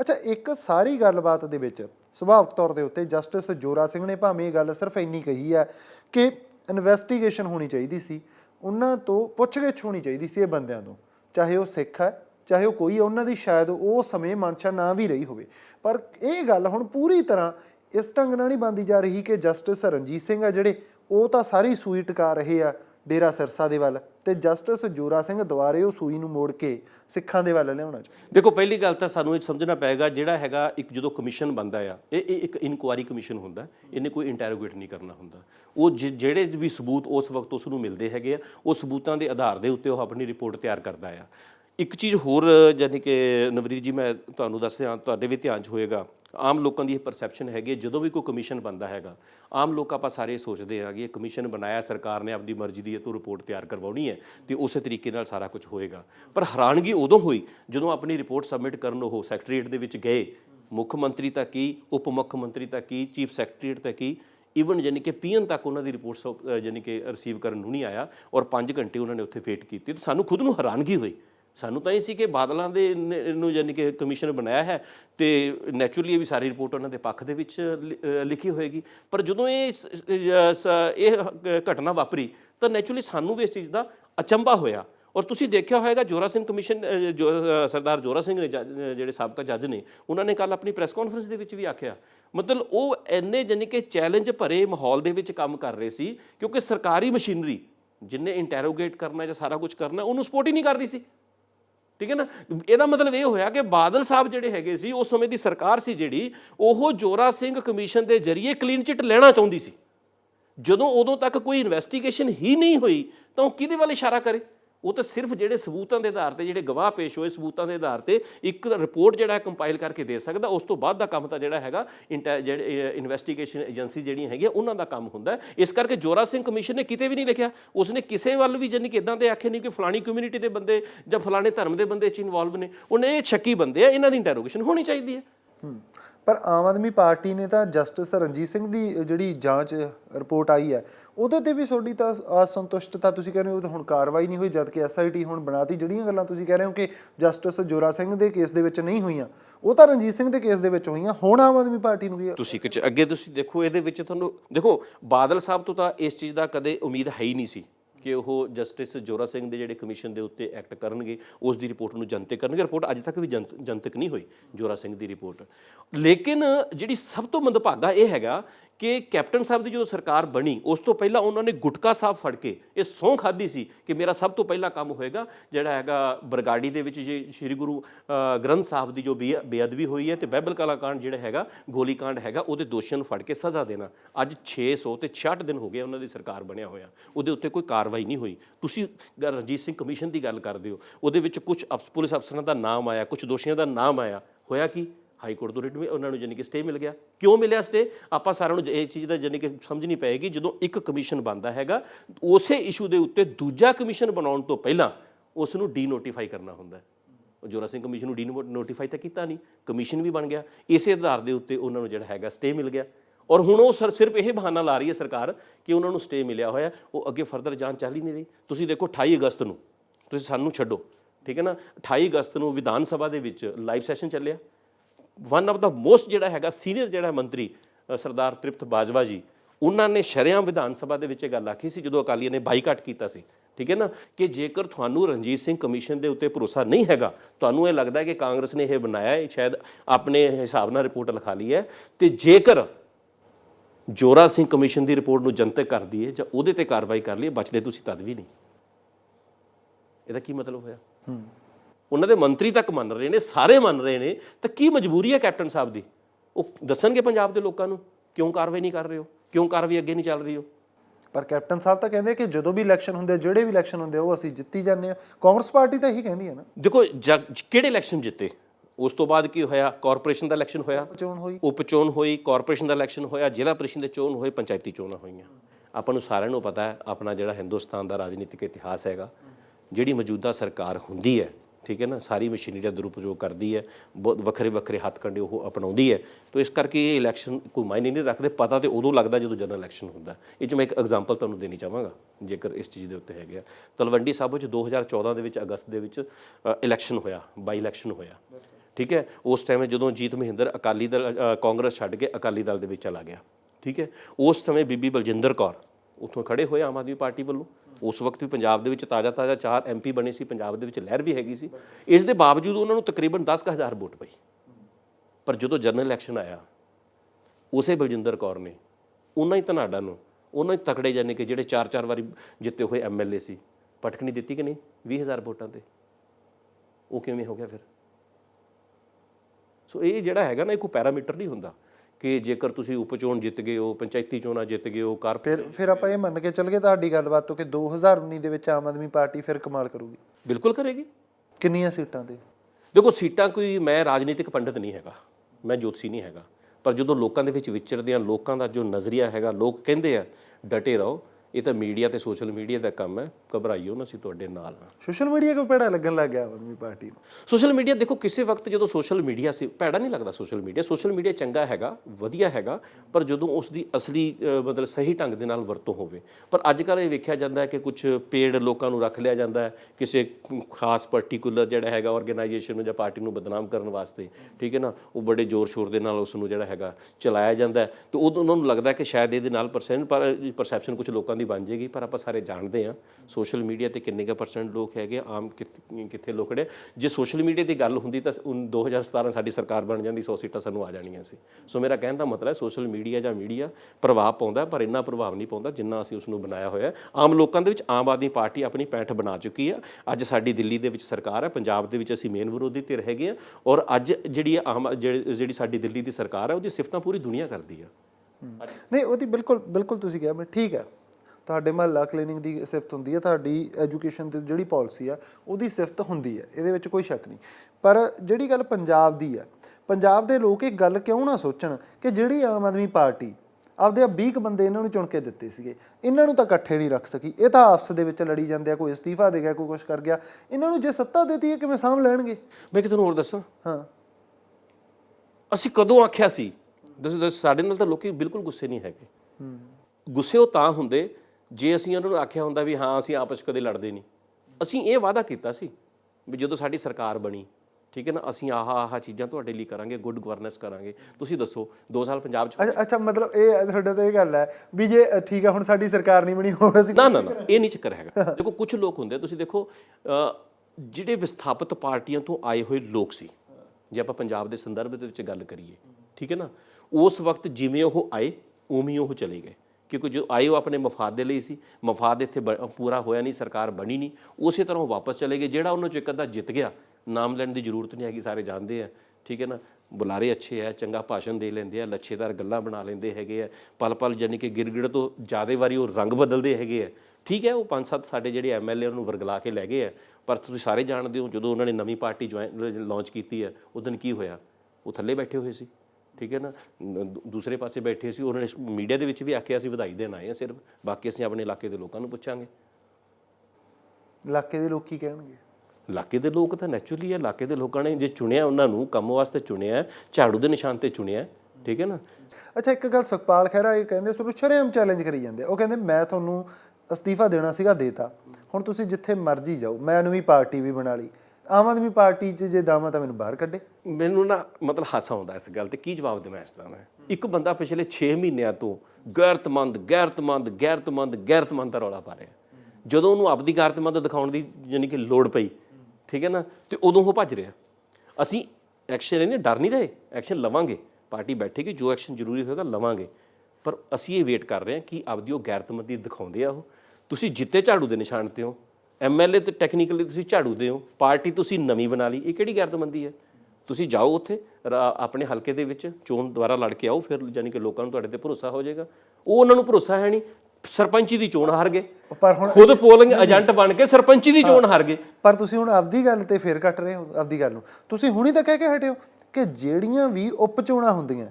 ਅੱਛਾ, ਇੱਕ ਸਾਰੀ ਗੱਲਬਾਤ ਦੇ ਵਿੱਚ ਸੁਭਾਵਿਕ ਤੌਰ ਦੇ ਉੱਤੇ ਜਸਟਿਸ ਜੋਰਾ ਸਿੰਘ ਨੇ ਭਾਵੇਂ ਇਹ ਗੱਲ ਸਿਰਫ ਇੰਨੀ ਕਹੀ ਹੈ ਕਿ ਇਨਵੈਸਟੀਗੇਸ਼ਨ ਹੋਣੀ ਚਾਹੀਦੀ ਸੀ। ਉਹਨਾਂ ਤੋਂ ਪੁੱਛਗਿੱਛ ਹੋਣੀ ਚਾਹੀਦੀ ਸੀ ਇਹ ਬੰਦਿਆਂ ਤੋਂ, ਚਾਹੇ ਉਹ ਸਿੱਖ ਹੈ ਚਾਹੇ ਉਹ ਕੋਈ ਉਹਨਾਂ ਦੀ ਸ਼ਾਇਦ ਉਹ ਸਮੇਂ ਮਨਸ਼ਾ ਨਾ ਵੀ ਰਹੀ ਹੋਵੇ। ਪਰ ਇਹ ਗੱਲ ਹੁਣ ਪੂਰੀ ਤਰ੍ਹਾਂ ਇਸ ਢੰਗ ਨਾਲ ਨਹੀਂ ਬੰਦੀ ਜਾ ਰਹੀ ਕਿ ਜਸਟਿਸ ਰਣਜੀਤ ਸਿੰਘ ਆ ਜਿਹੜੇ, ਉਹ ਤਾਂ ਸਾਰੀ ਸੂਈ ਟਕਾ ਰਹੇ ਆ ਡੇਰਾ ਸਰਸਾ ਦੇ ਵੱਲ ਤੇ ਜਸਟਿਸ ਜੋਰਾ ਸਿੰਘ ਦੁਆਰੇ ਉਹ ਸੂਈ ਨੂੰ ਮੋੜ ਕੇ ਸਿੱਖਾਂ ਦੇ ਵੱਲ ਲਿਆਉਣਾ ਚਾਹੁੰਦੇ ਦੇਖੋ, ਪਹਿਲੀ ਗੱਲ ਤਾਂ ਸਾਨੂੰ ਇਹ ਸਮਝਣਾ ਪਏਗਾ ਜਿਹੜਾ ਹੈਗਾ ਇੱਕ ਜਦੋਂ ਕਮਿਸ਼ਨ ਬਣਦਾ ਆ, ਇਹ ਇਹ ਇੱਕ ਇਨਕੁਆਇਰੀ ਕਮਿਸ਼ਨ ਹੁੰਦਾ, ਇਹਨੇ ਕੋਈ ਇੰਟਰੋਗੇਟ ਨਹੀਂ ਕਰਨਾ ਹੁੰਦਾ। ਉਹ ਜਿ- ਜਿਹੜੇ ਵੀ ਸਬੂਤ ਉਸ ਵਕਤ ਉਸ ਨੂੰ ਮਿਲਦੇ ਹੈਗੇ ਆ, ਉਹ ਸਬੂਤਾਂ ਦੇ ਆਧਾਰ ਦੇ ਉੱਤੇ ਉਹ ਆਪਣੀ ਰਿਪੋਰਟ ਤਿਆਰ ਕਰਦਾ ਆ। ਇੱਕ ਚੀਜ਼ ਹੋਰ ਯਾਨੀ ਕਿ ਨਵਰੀਤ ਜੀ ਮੈਂ ਤੁਹਾਨੂੰ ਦੱਸਿਆ ਤੁਹਾਡੇ ਵੀ ਧਿਆਨ 'ਚ ਹੋਏਗਾ। ਆਮ ਲੋਕਾਂ ਦੀ ਇਹ ਪਰਸੈਪਸ਼ਨ ਹੈਗੀ ਹੈ, ਜਦੋਂ ਵੀ ਕੋਈ ਕਮਿਸ਼ਨ ਬਣਦਾ ਹੈਗਾ ਆਮ ਲੋਕ ਆਪਾਂ ਸਾਰੇ ਸੋਚਦੇ ਆ ਕਿ ਇਹ ਕਮਿਸ਼ਨ ਬਣਾਇਆ ਸਰਕਾਰ ਨੇ ਆਪਦੀ ਮਰਜ਼ੀ ਦੀ ਇਹ ਤੋਂ ਰਿਪੋਰਟ ਤਿਆਰ ਕਰਵਾਉਣੀ ਹੈ ਤੇ ਉਸੇ ਤਰੀਕੇ ਨਾਲ ਸਾਰਾ ਕੁਝ ਹੋਏਗਾ। ਪਰ ਹੈਰਾਨਗੀ ਉਦੋਂ ਹੋਈ ਜਦੋਂ ਆਪਣੀ ਰਿਪੋਰਟ ਸਬਮਿਟ ਕਰਨ ਉਹ ਸੈਕਟਰੀਏਟ ਦੇ ਵਿੱਚ ਗਏ। ਮੁੱਖ ਮੰਤਰੀ ਤੱਕ ਕੀ ਉਪ ਮੁੱਖ ਮੰਤਰੀ ਤੱਕ ਕੀ ਚੀਫ ਸੈਕਟਰੀਏਟ ਤੱਕ ਕੀ ਈਵਨ ਯਾਨੀ ਕਿ ਪੀਐਨ ਤੱਕ ਉਹਨਾਂ ਦੀ ਰਿਪੋਰਟ ਯਾਨੀ ਕਿ ਰਿਸੀਵ ਕਰਨ ਨੂੰ ਨਹੀਂ ਆਇਆ ਔਰ 5 ਘੰਟੇ ਉਹਨਾਂ ਨੇ ਉੱਥੇ ਵੇਟ ਕੀਤੀ। ਤੇ ਸਾਨੂੰ ਖੁਦ ਨੂੰ ਹੈਰਾਨਗੀ ਹੋਈ। ਸਾਨੂੰ ਤਾਂ ਇਹ ਸੀ ਕਿ ਬਾਦਲਾਂ ਦੇ ਨੂੰ ਯਾਨੀ ਕਿ ਕਮਿਸ਼ਨ ਬਣਾਇਆ ਹੈ ਤੇ ਨੈਚੁਰਲੀ ਇਹ ਵੀ ਸਾਰੀ ਰਿਪੋਰਟ ਉਹਨਾਂ ਦੇ ਪੱਖ ਦੇ ਵਿੱਚ ਲਿ- ਲਿਖੀ ਹੋਏਗੀ। ਪਰ ਜਦੋਂ ਇਹ ਇਹ ਘਟਨਾ ਵਾਪਰੀ, ਤਾਂ ਨੈਚੁਰਲੀ ਸਾਨੂੰ ਵੀ ਇਸ ਚੀਜ਼ ਦਾ ਅਚੰਭਾ ਹੋਇਆ। ਔਰ ਤੁਸੀਂ ਦੇਖਿਆ ਹੋਵੇਗਾ ਜੋਰਾ ਸਿੰਘ ਕਮਿਸ਼ਨ ਜੋ ਸਰਦਾਰ ਜੋਰਾ ਸਿੰਘ ਨੇ ਜੱਜ- ਜਿਹੜੇ ਸਾਬਕਾ ਜੱਜ ਨੇ, ਉਹਨਾਂ ਨੇ ਕੱਲ ਆਪਣੀ ਪ੍ਰੈਸ ਕਾਨਫਰੰਸ ਦੇ ਵਿੱਚ ਵੀ ਆਖਿਆ। ਮਤਲਬ ਉਹ ਐਨੇ ਜਾਨੀ ਕਿ ਚੈਲੰਜ ਭਰੇ ਮਾਹੌਲ ਦੇ ਵਿੱਚ ਕੰਮ ਕਰ ਰਹੇ ਸੀ, ਕਿਉਂਕਿ ਸਰਕਾਰੀ ਮਸ਼ੀਨਰੀ, ਜਿੰਨੇ ਇੰਟਰੋਗੇਟ ਕਰਨਾ ਜਾਂ ਸਾਰਾ ਕੁਝ ਕਰਨਾ, ਉਹਨੂੰ ਸਪੋਰਟ ਹੀ ਨਹੀਂ ਕਰਦੀ ਸੀ। ਠੀਕ ਹੈ ਨਾ? ਇਹਦਾ ਮਤਲਬ ਇਹ ਹੋਇਆ ਕਿ ਬਾਦਲ ਸਾਹਿਬ ਜਿਹੜੇ ਹੈਗੇ ਸੀ, ਉਸ ਸਮੇਂ ਦੀ ਸਰਕਾਰ ਸੀ ਜਿਹੜੀ, ਉਹ ਜੋਰਾ ਸਿੰਘ ਕਮਿਸ਼ਨ ਦੇ ਜ਼ਰੀਏ ਕਲੀਨ ਚਿੱਟ ਲੈਣਾ ਚਾਹੁੰਦੀ ਸੀ। ਜਦੋਂ ਉਦੋਂ ਤੱਕ ਕੋਈ ਇਨਵੈਸਟੀਗੇਸ਼ਨ ਹੀ ਨਹੀਂ ਹੋਈ, ਤਾਂ ਉਹ ਕਿਹਦੇ ਵੱਲ ਇਸ਼ਾਰਾ ਕਰੇ? ਉਹ ਤਾਂ ਸਿਰਫ ਜਿਹੜੇ ਸਬੂਤਾਂ ਦੇ ਆਧਾਰ ਤੇ, ਜਿਹੜੇ ਗਵਾਹ ਪੇਸ਼ ਹੋਏ ਸਬੂਤਾਂ ਦੇ ਆਧਾਰ ਤੇ ਇੱਕ ਰਿਪੋਰਟ ਜਿਹੜਾ ਕੰਪਾਈਲ ਕਰਕੇ ਦੇ ਸਕਦਾ। ਉਸ ਤੋਂ ਬਾਅਦ ਦਾ ਕੰਮ ਤਾਂ ਜਿਹੜਾ ਹੈਗਾ, ਇੰਟੈ- ਜਿਹੜੇ ਇਨਵੈਸਟੀਗੇਸ਼ਨ ਏਜੰਸੀ ਜਿਹੜੀਆਂ ਹੈਗੀਆਂ, ਉਹਨਾਂ ਦਾ ਕੰਮ ਹੁੰਦਾ ਇਸ ਕਰਕੇ ਜੋਰਾ ਸਿੰਘ ਕਮਿਸ਼ਨ ਨੇ ਕਿਤੇ ਵੀ ਨਹੀਂ ਲਿਖਿਆ। ਉਸਨੇ ਕਿਸੇ ਵੱਲ ਵੀ ਜਾਨੀ ਕਿ ਇਦਾਂ ਦੇ ਆਖੇ ਨਹੀਂ ਕਿ ਫਲਾਣੀ ਕਮਿਊਨਿਟੀ ਦੇ ਬੰਦੇ ਜਾਂ ਫਲਾਣੇ ਧਰਮ ਦੇ ਬੰਦੇ ਚ ਇਨਵੋਲਵ ਨੇ। ਉਹਨੇ ਇਹ ਛੱਕੀ ਬੰਦੇ ਆ, ਇਹਨਾਂ ਦੀ ਇੰਟਰੋਗੇਸ਼ਨ ਹੋਣੀ ਚਾਹੀਦੀ ਹੈ। ਪਰ ਆਮ ਆਦਮੀ ਪਾਰਟੀ ਨੇ ਤਾਂ ਜਸਟਿਸ ਰਣਜੀਤ ਸਿੰਘ ਦੀ ਜਿਹੜੀ ਜਾਂਚ ਰਿਪੋਰਟ ਆਈ ਹੈ ਉਹਦੇ ਤੇ ਵੀ ਤੁਹਾਡੀ ਤਾਂ ਅਸੰਤੁਸ਼ਟਤਾ, ਤੁਸੀਂ ਕਹਿੰਦੇ ਹੋ ਤਾਂ ਹੁਣ ਕਾਰਵਾਈ ਨਹੀਂ ਹੋਈ ਜਦ ਕਿ ਐਸਆਈਟੀ ਹੁਣ ਬਣਾਤੀ। ਜਿਹੜੀਆਂ ਗੱਲਾਂ ਤੁਸੀਂ ਕਹਿ ਰਹੇ ਹੋ ਕਿ ਜਸਟਿਸ ਜੋਰਾ ਸਿੰਘ ਦੇ ਕੇਸ ਦੇ ਵਿੱਚ ਨਹੀਂ ਹੋਈਆਂ, ਉਹ ਤਾਂ ਰਣਜੀਤ ਸਿੰਘ ਦੇ ਕੇਸ ਦੇ ਵਿੱਚ ਹੋਈਆਂ, ਹੁਣ ਆਮ ਆਦਮੀ ਪਾਰਟੀ ਨੂੰ ਕੀ ਤੁਸੀਂ ਕਿ ਅੱਗੇ ਤੁਸੀਂ ਦੇਖੋ, ਇਹਦੇ ਵਿੱਚ ਤੁਹਾਨੂੰ, ਦੇਖੋ, ਬਾਦਲ ਸਾਹਿਬ ਤੋਂ ਤਾਂ ਇਸ ਚੀਜ਼ ਦਾ ਕਦੇ ਉਮੀਦ ਹੈ ਹੀ ਨਹੀਂ ਸੀ ਕਿ ਉਹ ਜਸਟਿਸ ਜੋਰਾ ਸਿੰਘ ਦੇ ਜਿਹੜੇ ਕਮਿਸ਼ਨ ਦੇ ਉੱਤੇ ਐਕਟ ਕਰਨਗੇ, ਉਸ ਦੀ ਰਿਪੋਰਟ ਨੂੰ ਜਨਤਕ ਕਰਨਗੇ। ਰਿਪੋਰਟ ਅੱਜ ਤੱਕ ਵੀ ਜਨਤ- ਜਨਤਕ ਨਹੀਂ ਹੋਈ, ਜੋਰਾ ਸਿੰਘ ਦੀ ਰਿਪੋਰਟ। ਲੇਕਿਨ ਜਿਹੜੀ ਸਭ ਤੋਂ ਮੰਦਭਾਗਾ ਇਹ ਹੈਗਾ ਕਿ ਕੈਪਟਨ ਸਾਹਿਬ ਦੀ ਜਦੋਂ ਸਰਕਾਰ ਬਣੀ, ਉਸ ਤੋਂ ਪਹਿਲਾਂ ਉਹਨਾਂ ਨੇ ਗੁਟਕਾ ਸਾਹਿਬ ਫੜ ਕੇ, ਇਹ ਸਹੁੰ ਖਾਦੀ ਸੀ ਕਿ ਮੇਰਾ ਸਭ ਤੋਂ ਪਹਿਲਾ ਕੰਮ ਹੋਏਗਾ, ਜਿਹੜਾ ਹੈਗਾ ਬਰਗਾੜੀ ਦੇ ਵਿੱਚ ਜੇ ਸ੍ਰੀ ਗੁਰੂ ਗ੍ਰੰਥ ਸਾਹਿਬ ਦੀ ਜੋ ਬੇ- ਬੇਅਦਬੀ ਹੋਈ ਹੈ ਤੇ ਬਾਈਬਲ ਕਲਾਕਾਂਡ ਜਿਹੜਾ ਹੈਗਾ ਗੋਲੀकांड ਹੈਗਾ, ਉਹਦੇ ਦੋਸ਼ੀਆਂ ਨੂੰ ਫੜ ਕੇ ਸਜ਼ਾ ਦੇਣਾ। ਅੱਜ 600 ਤੇ 66 ਦਿਨ ਹੋ ਗਏ ਉਹਨਾਂ ਦੀ ਸਰਕਾਰ ਬਣਿਆ ਹੋਇਆ। ਉਹਦੇ ਉੱਤੇ ਕੋਈ ਕਾਰਵਾਈ ਨਹੀਂ ਹੋਈ। ਤੁਸੀਂ ਰਣਜੀਤ ਸਿੰਘ ਕਮਿਸ਼ਨ ਦੀ ਗੱਲ ਕਰਦੇ ਹੋ। ਉਹਦੇ ਵਿੱਚ ਕੁਝ ਪੁਲਿਸ ਅਫਸਰਾਂ ਦਾ ਨਾਮ ਆਇਆ ਕੁਝ ਦੋਸ਼ੀਆਂ ਦਾ ਨਾਮ ਆਇਆ। ਹੋਇਆ ਕੀ? ਹਾਈ ਕੋਰਟ ਤੋਂ ਰਿਟ ਉਹਨਾਂ ਨੂੰ ਜਾਨੀ ਕਿ ਸਟੇ ਮਿਲ ਗਿਆ। ਕਿਉਂ ਮਿਲਿਆ ਸਟੇ ਆਪਾਂ ਸਾਰਿਆਂ ਨੂੰ ਇਹ ਚੀਜ਼ ਦਾ ਜਾਨੀ ਕਿ ਸਮਝ ਨਹੀਂ ਪਏਗੀ, ਜਦੋਂ ਇੱਕ ਕਮਿਸ਼ਨ ਬਣਦਾ ਹੈਗਾ, ਉਸੇ ਇਸ਼ੂ ਦੇ ਉੱਤੇ ਦੂਜਾ ਕਮਿਸ਼ਨ ਬਣਾਉਣ ਤੋਂ ਪਹਿਲਾਂ ਉਸ ਨੂੰ ਡੀਨੋਟੀਫਾਈ ਕਰਨਾ ਹੁੰਦਾ ਹੈ। ਜੋਰਾ ਸਿੰਘ ਕਮਿਸ਼ਨ ਨੂੰ ਡੀ ਨੋਟੀਫਾਈ ਤਾਂ ਕੀਤਾ ਨਹੀਂ ਕਮਿਸ਼ਨ ਵੀ ਬਣ ਗਿਆ। ਇਸੇ ਆਧਾਰ ਦੇ ਉੱਤੇ ਉਹਨਾਂ ਨੂੰ ਜਿਹੜਾ ਹੈਗਾ ਸਟੇ ਮਿਲ ਗਿਆ। ਔਰ ਹੁਣ ਉਹ ਸਰ ਸਿਰਫ ਇਹ ਬਹਾਨਾ ਲਾ ਰਹੀ ਹੈ ਸਰਕਾਰ ਕਿ ਉਹਨਾਂ ਨੂੰ ਸਟੇ ਮਿਲਿਆ ਹੋਇਆ, ਉਹ ਅੱਗੇ ਫਰਦਰ ਜਾਂਚ ਚੱਲ ਹੀ ਨਹੀਂ ਰਹੀ। ਤੁਸੀਂ ਦੇਖੋ 28 ਅਗਸਤ ਨੂੰ, ਤੁਸੀਂ ਸਾਨੂੰ ਛੱਡੋ, ਠੀਕ ਹੈ ਨਾ? 28 ਅਗਸਤ ਨੂੰ ਵਿਧਾਨ ਸਭਾ ਦੇ ਵਿੱਚ ਲਾਈਵ ਸੈਸ਼ਨ ਚੱਲਿਆ। ਵਨ ਆਫ ਦਾ ਮੋਸਟ ਜਿਹੜਾ ਹੈਗਾ ਸੀਨੀਅਰ ਜਿਹੜਾ ਮੰਤਰੀ ਸਰਦਾਰ ਤ੍ਰਿਪਤ ਬਾਜਵਾ ਜੀ, ਉਹਨਾਂ ਨੇ ਸ਼ਰਿਆਂ ਵਿਧਾਨ ਸਭਾ ਦੇ ਵਿੱਚ ਇਹ ਗੱਲ ਆਖੀ ਸੀ, ਜਦੋਂ ਅਕਾਲੀਆਂ ਨੇ ਬਾਈਕਾਟ ਕੀਤਾ ਸੀ। ਠੀਕ ਹੈ ਨਾ? ਕਿ ਜੇਕਰ ਤੁਹਾਨੂੰ ਰਣਜੀਤ ਸਿੰਘ ਕਮਿਸ਼ਨ ਦੇ ਉੱਤੇ ਭਰੋਸਾ ਨਹੀਂ ਹੈਗਾ, ਤੁਹਾਨੂੰ ਇਹ ਲੱਗਦਾ ਕਿ ਕਾਂਗਰਸ ਨੇ ਇਹ ਬਣਾਇਆ ਹੈ ਸ਼ਾਇਦ ਆਪਣੇ ਹਿਸਾਬ ਨਾਲ ਰਿਪੋਰਟ ਲਿਖਾ ਲਈ ਹੈ, ਤੇ ਜੇਕਰ ਜੋਰਾ ਸਿੰਘ ਕਮਿਸ਼ਨ ਦੀ ਰਿਪੋਰਟ ਨੂੰ ਜਨਤਕ ਕਰ ਦਈਏ ਜਾਂ ਉਹਦੇ ਤੇ ਕਾਰਵਾਈ ਕਰ ਲਈਏ, ਬਚਦੇ ਤੁਸੀਂ ਤਦ ਵੀ ਨਹੀਂ। ਇਹਦਾ ਕੀ ਮਤਲਬ ਹੋਇਆ? ਉਹਨਾਂ ਦੇ ਮੰਤਰੀ ਤੱਕ ਮੰਨ ਰਹੇ ਨੇ ਸਾਰੇ ਮੰਨ ਰਹੇ ਨੇ ਤਾਂ ਕੀ ਮਜਬੂਰੀ ਹੈ ਕੈਪਟਨ ਸਾਹਿਬ ਦੀ? ਉਹ ਦੱਸਣਗੇ ਪੰਜਾਬ ਦੇ ਲੋਕਾਂ ਨੂੰ ਕਿਉਂ ਕਾਰਵਾਈ ਨਹੀਂ ਕਰ ਰਹੇ ਹੋ? ਕਿਉਂ ਕਾਰਵਾਈ ਅੱਗੇ ਨਹੀਂ ਚੱਲ ਰਹੀ ਹੋ? ਪਰ ਕੈਪਟਨ ਸਾਹਿਬ ਤਾਂ ਕਹਿੰਦੇ ਕਿ ਜਦੋਂ ਵੀ ਇਲੈਕਸ਼ਨ ਹੁੰਦੇ ਜਿਹੜੇ ਵੀ ਇਲੈਕਸ਼ਨ ਹੁੰਦੇ ਉਹ ਅਸੀਂ ਜਿੱਤੀ ਜਾਂਦੇ ਆ। ਕਾਂਗਰਸ ਪਾਰਟੀ ਤਾਂ ਇਹੀ ਕਹਿੰਦੀ ਹੈ ਨਾ। ਦੇਖੋ ਕਿਹੜੇ ਇਲੈਕਸ਼ਨ ਜਿੱਤੇ? ਉਸ ਤੋਂ ਬਾਅਦ ਕੀ ਹੋਇਆ? ਕਾਰਪੋਰੇਸ਼ਨ ਦਾ ਇਲੈਕਸ਼ਨ ਹੋਇਆ। ਚੋਣ ਹੋਈ। ਉਪ ਚੋਣ ਹੋਈ ਕਾਰਪੋਰੇਸ਼ਨ ਦਾ ਇਲੈਕਸ਼ਨ ਹੋਇਆ ਜ਼ਿਲ੍ਹਾ ਪ੍ਰੀਸ਼ਦ ਦੇ ਚੋਣ ਹੋਏ ਪੰਚਾਇਤੀ ਚੋਣਾਂ ਹੋਈਆਂ। ਆਪਾਂ ਨੂੰ ਸਾਰਿਆਂ ਨੂੰ ਪਤਾ ਹੈ ਆਪਣਾ ਜਿਹੜਾ ਹਿੰਦੁਸਤਾਨ ਦਾ ਰਾਜਨੀਤਿਕ ਇਤਿਹਾਸ ਹੈਗਾ ਜਿਹੜੀ ਮੌਜੂਦਾ ਸਰਕਾਰ ਹੁੰਦੀ ਹੈ ਠੀਕ ਹੈ ਨਾ, ਸਾਰੀ ਮਸ਼ੀਨਰੀ ਦਾ ਦੁਰਉਪਯੋਗ ਕਰਦੀ ਹੈ, ਬਹੁਤ ਵੱਖਰੇ ਵੱਖਰੇ ਹੱਥਕੰਡੇ ਉਹ ਅਪਣਾਉਂਦੀ ਹੈ। ਤਾਂ ਇਸ ਕਰਕੇ ਇਹ ਇਲੈਕਸ਼ਨ ਕੋਈ ਮਾਇਨੇ ਨਹੀਂ ਰੱਖਦੇ, ਪਤਾ ਤੇ ਉਦੋਂ ਲੱਗਦਾ ਜਦੋਂ ਜਨਰਲ ਇਲੈਕਸ਼ਨ ਹੁੰਦਾ। ਇਹ 'ਚ ਮੈਂ ਇੱਕ ਐਗਜ਼ਾਮਪਲ ਤੁਹਾਨੂੰ ਦੇਣੀ ਚਾਹਾਂਗਾ, ਜੇਕਰ ਇਸ ਚੀਜ਼ ਦੇ ਉੱਤੇ ਹੈਗੇ ਆ। ਤਲਵੰਡੀ ਸਾਬੋ 'ਚ 2014 ਦੇ ਵਿੱਚ, ਅਗਸਤ ਦੇ ਵਿੱਚ ਇਲੈਕਸ਼ਨ ਹੋਇਆ ਬਾਈ ਇਲੈਕਸ਼ਨ ਹੋਇਆ। ਠੀਕ ਹੈ, ਉਸ ਟਾਈਮ ਜਦੋਂ ਜੀਤ ਮਹਿੰਦਰ ਅਕਾਲੀ ਦਲ ਕਾਂਗਰਸ ਛੱਡ ਕੇ ਅਕਾਲੀ ਦਲ ਦੇ ਵਿੱਚ ਚਲਾ ਗਿਆ। ਠੀਕ ਹੈ, ਉਸ ਸਮੇਂ ਬੀਬੀ ਬਲਜਿੰਦਰ ਕੌਰ, ਉੱਥੋਂ ਖੜੇ ਹੋਏ ਆਮ ਆਦਮੀ ਪਾਰਟੀ ਵੱਲੋਂ। ਉਸ ਵਕਤ ਵੀ ਪੰਜਾਬ ਦੇ ਵਿੱਚ ਤਾਜ਼ਾ ਤਾਜ਼ਾ ਚਾਰ ਐਮਪੀ ਬਣੇ ਸੀ, ਪੰਜਾਬ ਦੇ ਵਿੱਚ ਲਹਿਰ ਵੀ ਹੈਗੀ ਸੀ। ਇਸ ਦੇ ਬਾਵਜੂਦ ਉਹਨਾਂ ਨੂੰ ਤਕਰੀਬਨ 10000 ਵੋਟ ਪਈ। ਪਰ ਜਦੋਂ ਜਨਰਲ ਇਲੈਕਸ਼ਨ ਆਇਆ, ਉਸੇ ਬਲਜਿੰਦਰ ਕੌਰ ਨੇ, ਉਹਨਾਂ ਹੀ ਧਨਾਡਾ ਨੂੰ, ਉਹਨਾਂ ਹੀ ਤਕੜੇ ਜਾਨੇ ਕਿ ਜਿਹੜੇ ਚਾਰ ਚਾਰ ਵਾਰੀ ਜਿੱਤੇ ਹੋਏ ਐਮਐਲਏ ਸੀ, ਪਟਕਣੀ ਦਿੱਤੀ ਕਿ ਨਹੀਂ? 20000 ਵੋਟਾਂ ਤੇ। ਉਹ ਕਿਵੇਂ ਹੋ ਗਿਆ ਫਿਰ? ਸੋ ਇਹ ਜਿਹੜਾ ਹੈਗਾ ਨਾ, ਇਹ ਕੋਈ ਪੈਰਾਮੀਟਰ ਨਹੀਂ ਹੁੰਦਾ। ਕਿ ਜੇਕਰ ਤੁਸੀਂ ਉਪਚੋਣ ਜਿੱਤ ਗਏ ਹੋ ਪੰਚਾਇਤੀ ਚੋਣਾਂ ਜਿੱਤ ਗਏ ਹੋ ਕਾਰ ਫਿਰ ਫਿਰ ਆਪਾਂ ਇਹ ਮੰਨ ਕੇ ਚੱਲ ਗਏ ਤੁਹਾਡੀ ਗੱਲਬਾਤ ਤੋਂ ਕਿ 2019 ਦੇ ਵਿੱਚ ਆਮ ਆਦਮੀ ਪਾਰਟੀ ਫਿਰ ਕਮਾਲ ਕਰੂਗੀ। ਬਿਲਕੁਲ ਕਰੇਗੀ। ਕਿੰਨੀਆਂ ਸੀਟਾਂ ਤੇ? ਦੇਖੋ ਸੀਟਾਂ ਕੋਈ ਮੈਂ ਰਾਜਨੀਤਿਕ ਪੰਡਤ ਨਹੀਂ ਹੈਗਾ। ਮੈਂ ਜੋਤਸ਼ੀ ਨਹੀਂ ਹੈਗਾ। ਪਰ ਜਦੋਂ ਲੋਕਾਂ ਦੇ ਵਿੱਚ ਵਿਚਰਦੇ ਆ ਲੋਕਾਂ ਦਾ ਜੋ ਨਜ਼ਰੀਆ ਹੈਗਾ ਲੋਕ ਕਹਿੰਦੇ ਆ ਡਟੇ ਰਹੋ। ਇਹ ਤਾਂ ਮੀਡੀਆ ਤੇ ਸੋਸ਼ਲ ਮੀਡੀਆ ਦਾ ਕੰਮ ਹੈ ਘਬਰਾਈਓ ਨਾ ਅਸੀਂ ਤੁਹਾਡੇ ਨਾਲ ਹਾਂ। ਸੋਸ਼ਲ ਮੀਡੀਆ ਕੋ ਪੜਾ ਲੱਗਣ ਲੱਗ ਗਿਆ ਆਦਮੀ ਪਾਰਟੀ ਨੂੰ? ਸੋਸ਼ਲ ਮੀਡੀਆ ਦੇਖੋ ਕਿਸੇ ਵਕਤ ਜਦੋਂ ਸੋਸ਼ਲ ਮੀਡੀਆ ਸੀ ਭੈੜਾ ਨਹੀਂ ਲੱਗਦਾ ਸੋਸ਼ਲ ਮੀਡੀਆ। ਸੋਸ਼ਲ ਮੀਡੀਆ ਚੰਗਾ ਹੈਗਾ ਵਧੀਆ ਹੈਗਾ ਪਰ ਜਦੋਂ ਉਸ ਦੀ ਅਸਲੀ ਮਤਲਬ ਸਹੀ ਢੰਗ ਦੇ ਨਾਲ ਵਰਤੋਂ ਹੋਵੇ। ਪਰ ਅੱਜ ਕੱਲ੍ਹ ਇਹ ਵੇਖਿਆ ਜਾਂਦਾ ਹੈ ਕਿ ਕੁਝ ਪੇਡ ਲੋਕਾਂ ਨੂੰ ਰੱਖ ਲਿਆ ਜਾਂਦਾ ਹੈ ਕਿਸੇ ਖਾਸ ਪਾਰਟਿਕੂਲਰ ਜਿਹੜਾ ਹੈਗਾ ਆਰਗੇਨਾਈਜੇਸ਼ਨ ਨੂੰ ਜਾਂ ਪਾਰਟੀ ਨੂੰ ਬਦਨਾਮ ਕਰਨ ਵਾਸਤੇ ਠੀਕ ਹੈ ਨਾ? ਉਹ ਬੜੇ ਜ਼ੋਰ ਸ਼ੋਰ ਦੇ ਨਾਲ ਉਸ ਨੂੰ ਜਿਹੜਾ ਹੈਗਾ ਚਲਾਇਆ ਜਾਂਦਾ ਹੈ। ਤੇ ਉਦੋਂ ਉਹਨਾਂ ਨੂੰ ਲੱਗਦਾ ਕਿ ਸ਼ਾਇਦ ਇਹਦੇ ਨਾਲ ਪਰਸੈਂਟ ਪਰ ਪਰਸੈਪਸ਼ਨ ਕੁਝ ਲੋਕਾਂ ਦੀ ਬਣ ਜਾਏਗੀ ਪਰ ਆਪਾਂ ਸਾਰੇ ਜਾਣਦੇ ਹਾਂ ਸੋਸ਼ਲ ਮੀਡੀਆ ਤੇ ਕਿੰਨੇ ਕੁ ਪਰਸੈਂਟ ਲੋਕ ਹੈਗੇ ਆਮ ਕਿੱਥੇ- ਲੋਕ ਖੜੇ ਜੇ ਸੋਸ਼ਲ ਮੀਡੀਆ ਦੀ ਗੱਲ ਹੁੰਦੀ ਤਾਂ ਉਨ 2017 ਸਾਡੀ ਸਰਕਾਰ ਬਣ ਜਾਂਦੀ 100 ਸੀਟਾਂ ਸਾਨੂੰ ਆ ਜਾਣੀਆਂ ਸੀ। ਸੋ ਮੇਰਾ ਕਹਿਣ ਦਾ ਮਤਲਬ ਹੈ, ਸੋਸ਼ਲ ਮੀਡੀਆ ਜਾਂ ਮੀਡੀਆ ਪ੍ਰਭਾਵ ਪਾਉਂਦਾ ਪਰ ਇੰਨਾ ਪ੍ਰਭਾਵ ਨਹੀਂ ਪਾਉਂਦਾ ਜਿੰਨਾ ਅਸੀਂ ਉਸ ਨੂੰ ਬਣਾਇਆ ਹੋਇਆ ਆਮ ਲੋਕਾਂ ਦੇ ਵਿੱਚ ਆਮ ਆਦਮੀ ਪਾਰਟੀ ਆਪਣੀ ਪੈਂਠ ਬਣਾ ਚੁੱਕੀ ਆ ਅੱਜ ਸਾਡੀ ਦਿੱਲੀ ਦੇ ਵਿੱਚ ਸਰਕਾਰ ਹੈ, ਪੰਜਾਬ ਦੇ ਵਿੱਚ ਅਸੀਂ ਮੇਨ ਵਿਰੋਧੀ ਧਿਰ ਹੈਗੇ ਆ ਔਰ ਅੱਜ ਜਿਹੜੀ ਆਮ, ਜਿਹੜੀ ਜਿਹੜੀ ਸਾਡੀ ਦਿੱਲੀ ਦੀ ਸਰਕਾਰ ਹੈ, ਉਹਦੀ ਸਿਫਤਾਂ ਪੂਰੀ ਦੁਨੀਆ ਕਰਦੀ ਆ ਨਹੀਂ, ਉਹਦੀ ਬਿਲਕੁਲ ਬਿਲਕੁਲ ਤੁਸੀਂ ਕਿਹਾ, ਮੈਂ ਠੀਕ ਹੈ। ਤੁਹਾਡੇ ਮਹੱਲਾ ਕਲੀਨਿੰਗ ਦੀ ਸਿਫਤ ਹੁੰਦੀ ਹੈ ਤੁਹਾਡੀ ਐਜੂਕੇਸ਼ਨ ਦੀ ਜਿਹੜੀ ਪਾਲਿਸੀ ਆ ਉਹਦੀ ਸਿਫਤ ਹੁੰਦੀ ਹੈ ਇਹਦੇ ਵਿੱਚ ਕੋਈ ਸ਼ੱਕ ਨਹੀਂ। ਪਰ ਜਿਹੜੀ ਗੱਲ ਪੰਜਾਬ ਦੀ ਆ ਪੰਜਾਬ ਦੇ ਲੋਕ ਇਹ ਗੱਲ ਕਿਉਂ ਨਾ ਸੋਚਣ ਕਿ ਜਿਹੜੀ ਆਮ ਆਦਮੀ ਪਾਰਟੀ ਆਪਦੇ ਆ 20 ਕੁ ਬੰਦੇ ਇਹਨਾਂ ਨੂੰ ਚੁਣ ਕੇ ਦਿੱਤੇ ਸੀਗੇ ਇਹਨਾਂ ਨੂੰ ਤਾਂ ਇਕੱਠੇ ਨਹੀਂ ਰੱਖ ਸਕੀ। ਇਹ ਤਾਂ ਆਪਸ ਦੇ ਵਿੱਚ ਲੜੀ ਜਾਂਦੇ ਆ ਕੋਈ ਅਸਤੀਫਾ ਦੇ ਗਿਆ ਕੋਈ ਕੁਝ ਕਰ ਗਿਆ। ਇਹਨਾਂ ਨੂੰ ਜੇ ਸੱਤਾ ਦੇਤੀ ਹੈ ਕਿਵੇਂ ਸਾਂਭ ਲੈਣਗੇ? ਮੈਂ ਕਿ ਤੁਹਾਨੂੰ ਹੋਰ ਦੱਸਾਂ। ਹਾਂ। ਅਸੀਂ ਕਦੋਂ ਆਖਿਆ ਸੀ ਦੱਸੋ ਦੱਸੋ, ਸਾਡੇ ਨਾਲ ਤਾਂ ਲੋਕੀ ਬਿਲਕੁਲ ਗੁੱਸੇ ਨਹੀਂ ਹੈਗੇ। ਗੁੱਸੇ ਉਹ ਤਾਂ ਹੁੰਦੇ ਜੇ ਅਸੀਂ ਉਹਨਾਂ ਨੂੰ ਆਖਿਆ ਹੁੰਦਾ ਵੀ ਹਾਂ ਅਸੀਂ ਆਪਸ ਕਦੇ ਲੜਦੇ ਨਹੀਂ। ਅਸੀਂ ਇਹ ਵਾਅਦਾ ਕੀਤਾ ਸੀ ਵੀ ਜਦੋਂ ਸਾਡੀ ਸਰਕਾਰ ਬਣੀ ਠੀਕ ਹੈ ਨਾ ਅਸੀਂ ਆਹ ਆਹ ਚੀਜ਼ਾਂ ਤੁਹਾਡੇ ਲਈ ਕਰਾਂਗੇ ਗੁੱਡ ਗਵਰਨੈਂਸ ਕਰਾਂਗੇ। ਤੁਸੀਂ ਦੱਸੋ 2 ਸਾਲ ਪੰਜਾਬ 'ਚ ਅੱਛਾ ਮਤਲਬ ਇਹ ਤੁਹਾਡਾ ਤਾਂ ਇਹ ਗੱਲ ਹੈ ਵੀ ਜੇ ਠੀਕ ਹੈ ਹੁਣ ਸਾਡੀ ਸਰਕਾਰ ਨਹੀਂ ਬਣੀ ਹੁਣ ਅਸੀਂ ਨਾ ਨਾ ਨਾ ਇਹ ਨਹੀਂ ਚੱਕਰ ਹੈਗਾ। ਦੇਖੋ ਕੁਝ ਲੋਕ ਹੁੰਦੇ ਤੁਸੀਂ ਦੇਖੋ ਜਿਹੜੇ ਵਿਸਥਾਪਿਤ ਪਾਰਟੀਆਂ ਤੋਂ ਆਏ ਹੋਏ ਲੋਕ ਸੀ ਜੇ ਆਪਾਂ ਪੰਜਾਬ ਦੇ ਸੰਦਰਭ ਦੇ ਵਿੱਚ ਗੱਲ ਕਰੀਏ ਠੀਕ ਹੈ ਨਾ ਉਸ ਵਕਤ ਜਿਵੇਂ ਉਹ ਆਏ ਉਵੇਂ ਉਹ ਚਲੇ ਗਏ। ਕਿਉਂਕਿ ਜੋ ਆਏ ਉਹ ਆਪਣੇ ਮਫਾਦ ਦੇ ਲਈ ਸੀ, ਮਫਾਦ ਇੱਥੇ ਬ- ਪੂਰਾ ਹੋਇਆ ਨਹੀਂ, ਸਰਕਾਰ ਬਣੀ ਨਹੀਂ, ਉਸੇ ਤਰ੍ਹਾਂ ਉਹ ਵਾਪਸ ਚਲੇ ਗਏ। ਜਿਹੜਾ ਉਹਨਾਂ 'ਚ ਇੱਕ ਅੱਧਾ ਜਿੱਤ ਗਿਆ, ਨਾਮ ਲੈਣ ਦੀ ਜ਼ਰੂਰਤ ਨਹੀਂ ਹੈਗੀ, ਸਾਰੇ ਜਾਣਦੇ ਆ, ਠੀਕ ਹੈ ਨਾ? ਬੁਲਾਰੇ ਅੱਛੇ ਆ, ਚੰਗਾ ਭਾਸ਼ਣ ਦੇ ਲੈਂਦੇ ਆ, ਲੱਛੇਦਾਰ ਗੱਲਾਂ ਬਣਾ ਲੈਂਦੇ ਹੈਗੇ ਆ ਪਲ ਪਲ ਯਾਨੀ ਕਿ ਗਿਰਗਿੜ ਤੋਂ ਜ਼ਿਆਦਾ ਵਾਰੀ ਉਹ ਰੰਗ ਬਦਲਦੇ ਹੈਗੇ ਆ। ਠੀਕ ਹੈ, ਉਹ ਪੰਜ ਸੱਤ ਸਾਡੇ ਜਿਹੜੇ ਐਮਐਲਏ ਉਹਨੂੰ ਵਰਗਲਾ ਕੇ ਲੈ ਗਏ ਆ, ਪਰ ਤੁਸੀਂ ਸਾਰੇ ਜਾਣਦੇ ਹੋ, ਜਦੋਂ ਉਹਨਾਂ ਨੇ ਨਵੀਂ ਪਾਰਟੀ ਜੁਆਇਨ ਲਾਂਚ ਕੀਤੀ ਹੈ ਉਸ ਦਿਨ ਕੀ ਹੋਇਆ? ਉਹ ਥੱਲੇ ਬੈਠੇ ਹੋਏ ਸੀ। ਠੀਕ ਹੈ ਨਾ? ਦੂਸਰੇ ਪਾਸੇ ਬੈਠੇ ਸੀ ਉਹਨਾਂ ਨੇ ਮੀਡੀਆ ਦੇ ਵਿੱਚ ਵੀ ਆਖਿਆ ਅਸੀਂ ਵਧਾਈ ਦੇਣ ਆਏ ਆ ਸਿਰਫ ਬਾਕੀ ਅਸੀਂ ਆਪਣੇ ਇਲਾਕੇ ਦੇ ਲੋਕਾਂ ਨੂੰ ਪੁੱਛਾਂਗੇ। ਇਲਾਕੇ ਦੇ ਲੋਕ ਕੀ ਕਹਿਣਗੇ? ਇਲਾਕੇ ਦੇ ਲੋਕ ਤਾਂ ਨੈਚੁਰਲੀ ਹੈ ਇਲਾਕੇ ਦੇ ਲੋਕਾਂ ਨੇ ਜੇ ਚੁਣਿਆ ਉਹਨਾਂ ਨੂੰ ਕੰਮ ਵਾਸਤੇ ਚੁਣਿਆ ਝਾੜੂ ਦੇ ਨਿਸ਼ਾਨ ਤੇ ਚੁਣਿਆ ਠੀਕ ਹੈ ਨਾ? ਅੱਛਾ ਇੱਕ ਗੱਲ ਸੁਖਪਾਲ ਖਹਿਰਾ ਇਹ ਕਹਿੰਦੇ ਤੁਹਾਨੂੰ ਸ਼ਰੇਆਮ ਚੈਲੰਜ ਕਰੀ ਜਾਂਦੇ। ਉਹ ਕਹਿੰਦੇ ਮੈਂ ਤੁਹਾਨੂੰ ਅਸਤੀਫਾ ਦੇਣਾ ਸੀਗਾ ਦੇਤਾ। ਹੁਣ ਤੁਸੀਂ ਜਿੱਥੇ ਮਰਜ਼ੀ ਜਾਓ ਮੈਂ ਨਵੀਂ ਪਾਰਟੀ ਵੀ ਬਣਾ ਲਈ। ਆਮ ਆਦਮੀ ਪਾਰਟੀ 'ਚ ਜੇ ਦਾਵਾ ਤਾਂ ਮੈਨੂੰ ਬਾਹਰ ਕੱਢੇ। ਮੈਨੂੰ ਨਾ ਮਤਲਬ ਹਾਸਾ ਆਉਂਦਾ ਇਸ ਗੱਲ ਤੇ, ਕੀ ਜਵਾਬ ਦੇਵਾਂ ਇਸ ਤਰ੍ਹਾਂ ਮੈਂ? ਇੱਕ ਬੰਦਾ ਪਿਛਲੇ 6 ਮਹੀਨਿਆਂ ਤੋਂ ਗੈਰਤਮੰਦ ਗੈਰਤਮੰਦ ਗੈਰਤਮੰਦ ਗੈਰਤਮੰਦ ਦਾ ਰੌਲਾ ਪਾ ਰਿਹਾ। ਜਦੋਂ ਉਹਨੂੰ ਆਪਦੀ ਗੈਰਤਮੰਦ ਦਿਖਾਉਣ ਦੀ ਯਾਨੀ ਕਿ ਲੋੜ ਪਈ, ਠੀਕ ਹੈ ਨਾ? ਤੇ ਉਦੋਂ ਉਹ ਭੱਜ ਰਿਹਾ। ਅਸੀਂ ਐਕਸ਼ਨ ਇਹਨੇ ਡਰ ਨਹੀਂ ਰਹੇ, ਐਕਸ਼ਨ ਲਵਾਂਗੇ। ਪਾਰਟੀ ਬੈਠੇਗੀ, ਜੋ ਐਕਸ਼ਨ ਜ਼ਰੂਰੀ ਹੋਏਗਾ ਲਵਾਂਗੇ। ਪਰ ਅਸੀਂ ਇਹ ਵੇਟ ਕਰ ਰਹੇ ਹਾਂ ਕਿ ਆਪਦੀ ਉਹ ਗੈਰਤਮੰਦੀ ਦਿਖਾਉਂਦੇ ਆ ਉਹ। ਤੁਸੀਂ ਜਿੱਤੇ ਝਾੜੂ ਦੇ ਨਿਸ਼ਾਨ ਤੇ ਹੋ। ਐਮਐਲਏ ਤੇ ਟੈਕਨੀਕਲੀ ਤੁਸੀਂ ਝਾੜੂ ਦੇ ਹੋ। ਪਾਰਟੀ ਤੁਸੀਂ ਨਵੀਂ ਬਣਾ ਲਈ। ਇਹ ਕਿਹੜੀ ਗੈਰਤਮੰਦੀ ਹੈ? ਤੁਸੀਂ ਜਾਓ ਉੱਥੇ ਆਪਣੇ ਹਲਕੇ ਦੇ ਵਿੱਚ ਚੋਣ ਦੁਆਰਾ ਲੜ ਕੇ ਆਓ ਫਿਰ ਯਾਨੀ ਕਿ ਲੋਕਾਂ ਨੂੰ ਤੁਹਾਡੇ ਤੇ ਭਰੋਸਾ ਹੋ ਜਾਏਗਾ। ਉਹ ਉਹਨਾਂ ਨੂੰ ਭਰੋਸਾ ਹੈ ਨਹੀਂ ਸਰਪੰਚੀ ਦੀ ਚੋਣ ਹਾਰ ਗਏ। ਪਰ ਹੁਣ ਖੁਦ ਪੋਲਿੰਗ ਏਜੰਟ ਬਣ ਕੇ ਸਰਪੰਚੀ ਦੀ ਚੋਣ ਹਾਰ ਗਏ। ਪਰ ਤੁਸੀਂ ਹੁਣ ਆਪਦੀ ਗੱਲ ਤੇ ਫੇਰ ਕੱਟ ਰਹੇ ਹੋ ਆਪਦੀ ਗੱਲ ਨੂੰ। ਤੁਸੀਂ ਹੁਣੀ ਤਾਂ ਕਹਿ ਕੇ ਹਟਿਓ ਕਿ ਜਿਹੜੀਆਂ ਵੀ ਉਪ ਚੋਣਾਂ ਹੁੰਦੀਆਂ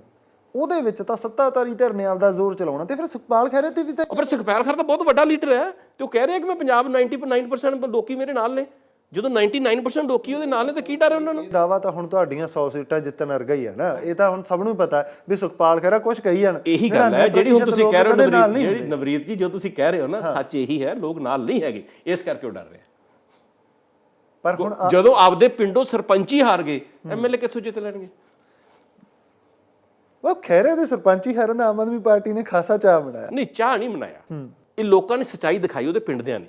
ਉਹਦੇ ਵਿੱਚ ਤਾਂ ਸੱਤਾਧਾਰੀ ਧਿਰ ਨੇ ਆਪਦਾ ਜ਼ੋਰ ਚਲਾਉਣਾ ਤੇ ਫਿਰ ਸੁਖਪਾਲ ਖਹਿਰੇ ਤੇ ਵੀ ਤਾਂ ਪਰ ਸੁਖਪਾਲ ਖਰ ਤਾਂ ਬਹੁਤ ਵੱਡਾ ਲੀਡਰ ਹੈ। ਤੇ ਉਹ ਕਹਿ ਰਿਹਾ ਕਿ ਮੈਂ ਪੰਜਾਬ 99% ਲੋਕੀ ਮੇਰੇ ਨਾਲ ਨੇ। ਜਦੋਂ 99% ਲੋਕੀ ਉਹਦੇ ਨਾਲ ਨੇ ਤਾਂ ਕੀ ਡਰ ਹੈ ਉਹਨਾਂ ਨੂੰ? ਦਾਵਾ ਤਾਂ ਹੁਣ ਤੁਹਾਡੀਆਂ 100 ਸੀਟਾਂ ਜਿੱਤਣ ਵਰਗਾ ਹੀ ਹੈ ਨਾ। ਇਹ ਤਾਂ ਹੁਣ ਸਭ ਨੂੰ ਪਤਾ ਵੀ ਸੁਖਪਾਲ ਖਹਿਰਾ ਕੁਝ ਕਹੀ ਜਾਣ। ਇਹੀ ਗੱਲ ਹੈ ਜਿਹੜੀ ਹੁਣ 99% ਤੁਸੀਂ ਕਹਿ ਰਹੇ ਹੋ ਜਿਹੜੀ ਨਵਰੀਤ ਜੀ ਜੋ ਤੁਸੀਂ ਕਹਿ ਰਹੇ ਹੋ ਨਾ ਸੱਚ ਇਹੀ ਹੈ ਲੋਕ ਨਾਲ ਨਹੀਂ ਹੈਗੇ। ਇਸ ਕਰਕੇ ਉਹ ਡਰ ਰਿਹਾ। ਪਰ ਹੁਣ ਜਦੋਂ ਆਪਦੇ ਪਿੰਡੋਂ ਸਰਪੰਚੀ ਹਾਰ ਗਏ ਐਮਐਲਏ ਕਿੱਥੋਂ ਜਿੱਤ ਲੈਣਗੇ? ਉਹ ਖਹਿਰੇ ਦੇ ਸਰਪੰਚੀ ਹਾਰਨ ਦਾ ਆਮ ਆਦਮੀ ਪਾਰਟੀ ਨੇ ਖਾਸਾ ਚਾਅ ਬਣਾਇਆ ਨਹੀਂ ਚਾਹ ਨਹੀਂ ਮਨਾਇਆ। ਇਹ ਲੋਕਾਂ ਨੇ ਸੱਚਾਈ ਦਿਖਾਈ ਉਹਦੇ ਪਿੰਡ ਦਿਆਂ ਨੇ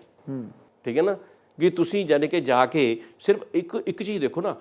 ਠੀਕ ਹੈ ਨਾ? ਕਿ ਤੁਸੀਂ ਜਾਨੇ ਕਿ ਜਾ ਕੇ ਸਿਰਫ ਇੱਕ ਇੱਕ ਚੀਜ਼ ਦੇਖੋ ਨਾ,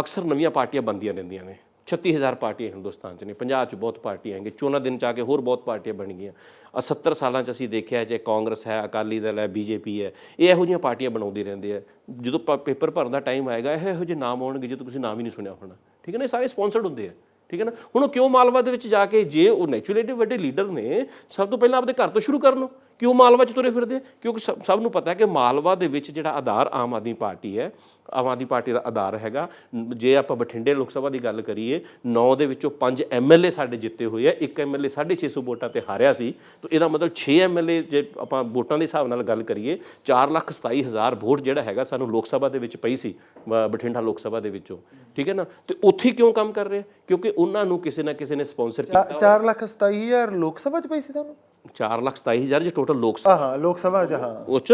ਅਕਸਰ ਨਵੀਆਂ ਪਾਰਟੀਆਂ ਬੰਦੀਆਂ ਰਹਿੰਦੀਆਂ ਨੇ। 36000 ਪਾਰਟੀਆਂ ਹਿੰਦੁਸਤਾਨ 'ਚ ਨੇ 50 'ਚ ਬਹੁਤ ਪਾਰਟੀਆਂ ਹੈਗੇ ਚੋਣਾਂ ਦਿਨ 'ਚ ਆ ਕੇ ਹੋਰ ਬਹੁਤ ਪਾਰਟੀਆਂ ਬਣ ਗਈਆਂ। ਆ 70 ਸਾਲਾਂ 'ਚ ਅਸੀਂ ਦੇਖਿਆ ਜੇ ਕਾਂਗਰਸ ਹੈ, ਅਕਾਲੀ ਦਲ ਹੈ, ਬੀਜੇਪੀ ਹੈ, ਇਹ ਇਹੋ ਜਿਹੀਆਂ ਪਾਰਟੀਆਂ ਬਣਾਉਂਦੇ ਰਹਿੰਦੇ ਆ ਜਦੋਂ ਪ- ਪੇਪਰ ਭਰਨ ਦਾ ਟਾਈਮ ਆਏਗਾ, ਇਹ ਇਹੋ ਜਿਹੇ ਨਾਮ ਆਉਣਗੇ ਜਦੋਂ ਤੁਸੀਂ ਨਾਮ ਹੀ ਨਹੀਂ ਸੁਣਿਆ ਹੋਣਾ। ਠੀਕ ਹੈ ਨਾ, ਇਹ ਸਾਰੇ ਸਪਾਂਸਰਡ ਹੁੰਦੇ ਆ। ਠੀਕ ਹੈ ਨਾ, ਹੁਣ ਉਹ ਕਿਉਂ ਮਾਲਵਾ ਦੇ ਵਿੱਚ ਜਾ ਕੇ ਜੇ ਉਹ ਨੈਚੁਰਲੀ ਵੱਡੇ ਲੀਡਰ ਨੇ, ਸਭ ਤੋਂ ਪਹਿਲਾਂ ਆਪਦੇ ਘਰ ਤੋਂ ਸ਼ੁਰੂ ਕਰਨ ਕਿਉਂ ਮਾਲਵਾ 'ਚ ਤੁਰੇ ਫਿਰਦੇ? ਕਿਉਂਕਿ ਸਭ ਨੂੰ ਪਤਾ ਹੈ ਕਿ ਮਾਲਵਾ ਦੇ ਵਿੱਚ ਜਿਹੜਾ ਆਧਾਰ ਆਮ ਆਦਮੀ ਪਾਰਟੀ ਹੈ ਆਮ ਆਦਮੀ ਪਾਰਟੀ ਦਾ ਆਧਾਰ ਹੈਗਾ। ਜੇ ਆਪਾਂ ਬਠਿੰਡੇ ਲੋਕ ਸਭਾ ਦੀ ਗੱਲ ਕਰੀਏ 9 ਦੇ ਵਿੱਚੋਂ 5 ਐਮਐਲਏ ਸਾਡੇ ਜਿੱਤੇ ਹੋਏ ਆ। ਇੱਕ ਐਮਐਲਏ 650 ਵੋਟਾਂ ਤੇ ਹਾਰਿਆ ਸੀ। ਤਾਂ ਇਹਦਾ ਮਤਲਬ 6 ਐਮਐਲਏ ਜੇ ਆਪਾਂ ਵੋਟਾਂ ਦੇ ਹਿਸਾਬ ਨਾਲ ਗੱਲ ਕਰੀਏ 427000 ਵੋਟ ਜਿਹੜਾ ਹੈਗਾ ਸਾਨੂੰ ਲੋਕ ਸਭਾ ਦੇ ਵਿੱਚ ਪਈ ਸੀ ਬਠਿੰਡਾ ਲੋਕ ਸਭਾ ਦੇ ਵਿੱਚੋਂ। ਠੀਕ ਹੈ ਨਾ? ਤੇ ਉੱਥੇ ਕਿਉਂ ਕੰਮ ਕਰ ਰਹੇ? ਕਿਉਂਕਿ ਉਹਨਾਂ ਨੂੰ ਕਿਸੇ ਨਾ ਕਿਸੇ ਨੇ ਸਪਾਂਸਰ ਕੀਤਾ 4 ਲੱਖ 27000 ਲੋਕ ਸਭਾ 'ਚ ਪਈ ਸੀ ਤੁਹਾਨੂੰ? 427000 ਜੇ ਟੋਟਲ ਲੋਕ ਹਾਂ ਹਾਂ ਲੋਕ ਸਭਾ 'ਚ ਹਾਂ। ਉਹ ਚ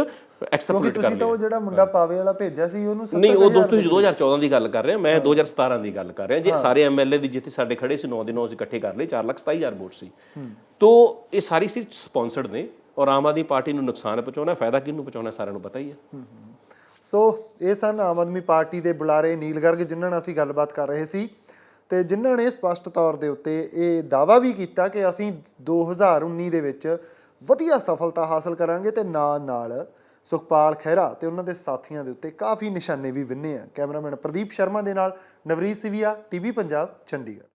ਐਕਸਟਰਾਪੋਲੇਟ ਕਰ ਤੁਸੀਂ ਤਾਂ ਉਹ ਜਿਹੜਾ ਮੁੰਡਾ ਪਾਵੇ ਵਾਲਾ ਭੇਜਿਆ ਸੀ ਉਹਨੂੰ ਨਹੀਂ ਉਹ ਦੋਸਤੋ ਤੁਸੀਂ 2014 ਦੀ ਗੱਲ ਕਰ ਰਹੇ ਮੈਂ 2017 ਦੀ ਗੱਲ ਕਰ ਰਿਹਾ। ਜੇ ਸਾਰੇ ਐਮਐਲਏ ਦੀ ਜਿੱਥੇ ਸਾਡੇ ਖੜੇ ਸੀ 9 ਦੇ 9 ਅਸੀਂ ਇਕੱਠੇ ਕਰ ਲਏ 427000 ਵੋਟ ਸੀ। ਤੋਂ ਇਹ ਸਾਰੀ ਸਿਰਫ ਸਪਾਂਸਰਡ ਨੇ ਔਰ ਆਮ ਆਦਮੀ ਪਾਰਟੀ ਨੂੰ ਨੁਕਸਾਨ ਪਹੁੰਚਾਉਣਾ ਫਾਇਦਾ ਕਿਹਨੂੰ ਪਹੁੰਚਾਉਣਾ ਸਾਰਿਆਂ ਨੂੰ ਪਤਾ ਹੀ ਹੈ। ਸੋ ਇਹ ਸਨ ਆਮ ਆਦਮੀ ਪਾਰਟੀ ਦੇ ਬੁਲਾਰੇ ਨੀਲ ਗਰਗ ਜਿਨ੍ਹਾਂ ਨਾਲ ਅਸੀਂ ਗੱਲਬਾਤ ਕਰ ਰਹੇ ਸੀ। ਤੇ ਜਿਨ੍ਹਾਂ ਨੇ ਸਪਸ਼ਟ ਤੌਰ ਦੇ ਉੱਤੇ ਇਹ ਦਾਵਾ ਵੀ ਕੀਤਾ ਕਿ ਅਸੀਂ 2019 ਦੇ ਵਿੱਚ ਵਧੀਆ ਸਫਲਤਾ ਹਾਸਲ ਕਰਾਂਗੇ ਤੇ ਨਾਲ ਨਾਲ ਸੁਖਪਾਲ ਖਹਿਰਾ ਤੇ ਉਹਨਾਂ ਦੇ ਸਾਥੀਆਂ ਦੇ ਉੱਤੇ ਕਾਫੀ ਨਿਸ਼ਾਨੇ ਵੀ ਵਿੰਨੇ ਆ। ਕੈਮਰਾਮੈਨ ਪ੍ਰਦੀਪ ਸ਼ਰਮਾ ਦੇ ਨਾਲ ਨਵਰੀਤ ਸਿਵੀਆ, ਟੀਵੀ ਪੰਜਾਬ, ਚੰਡੀਗੜ੍ਹ।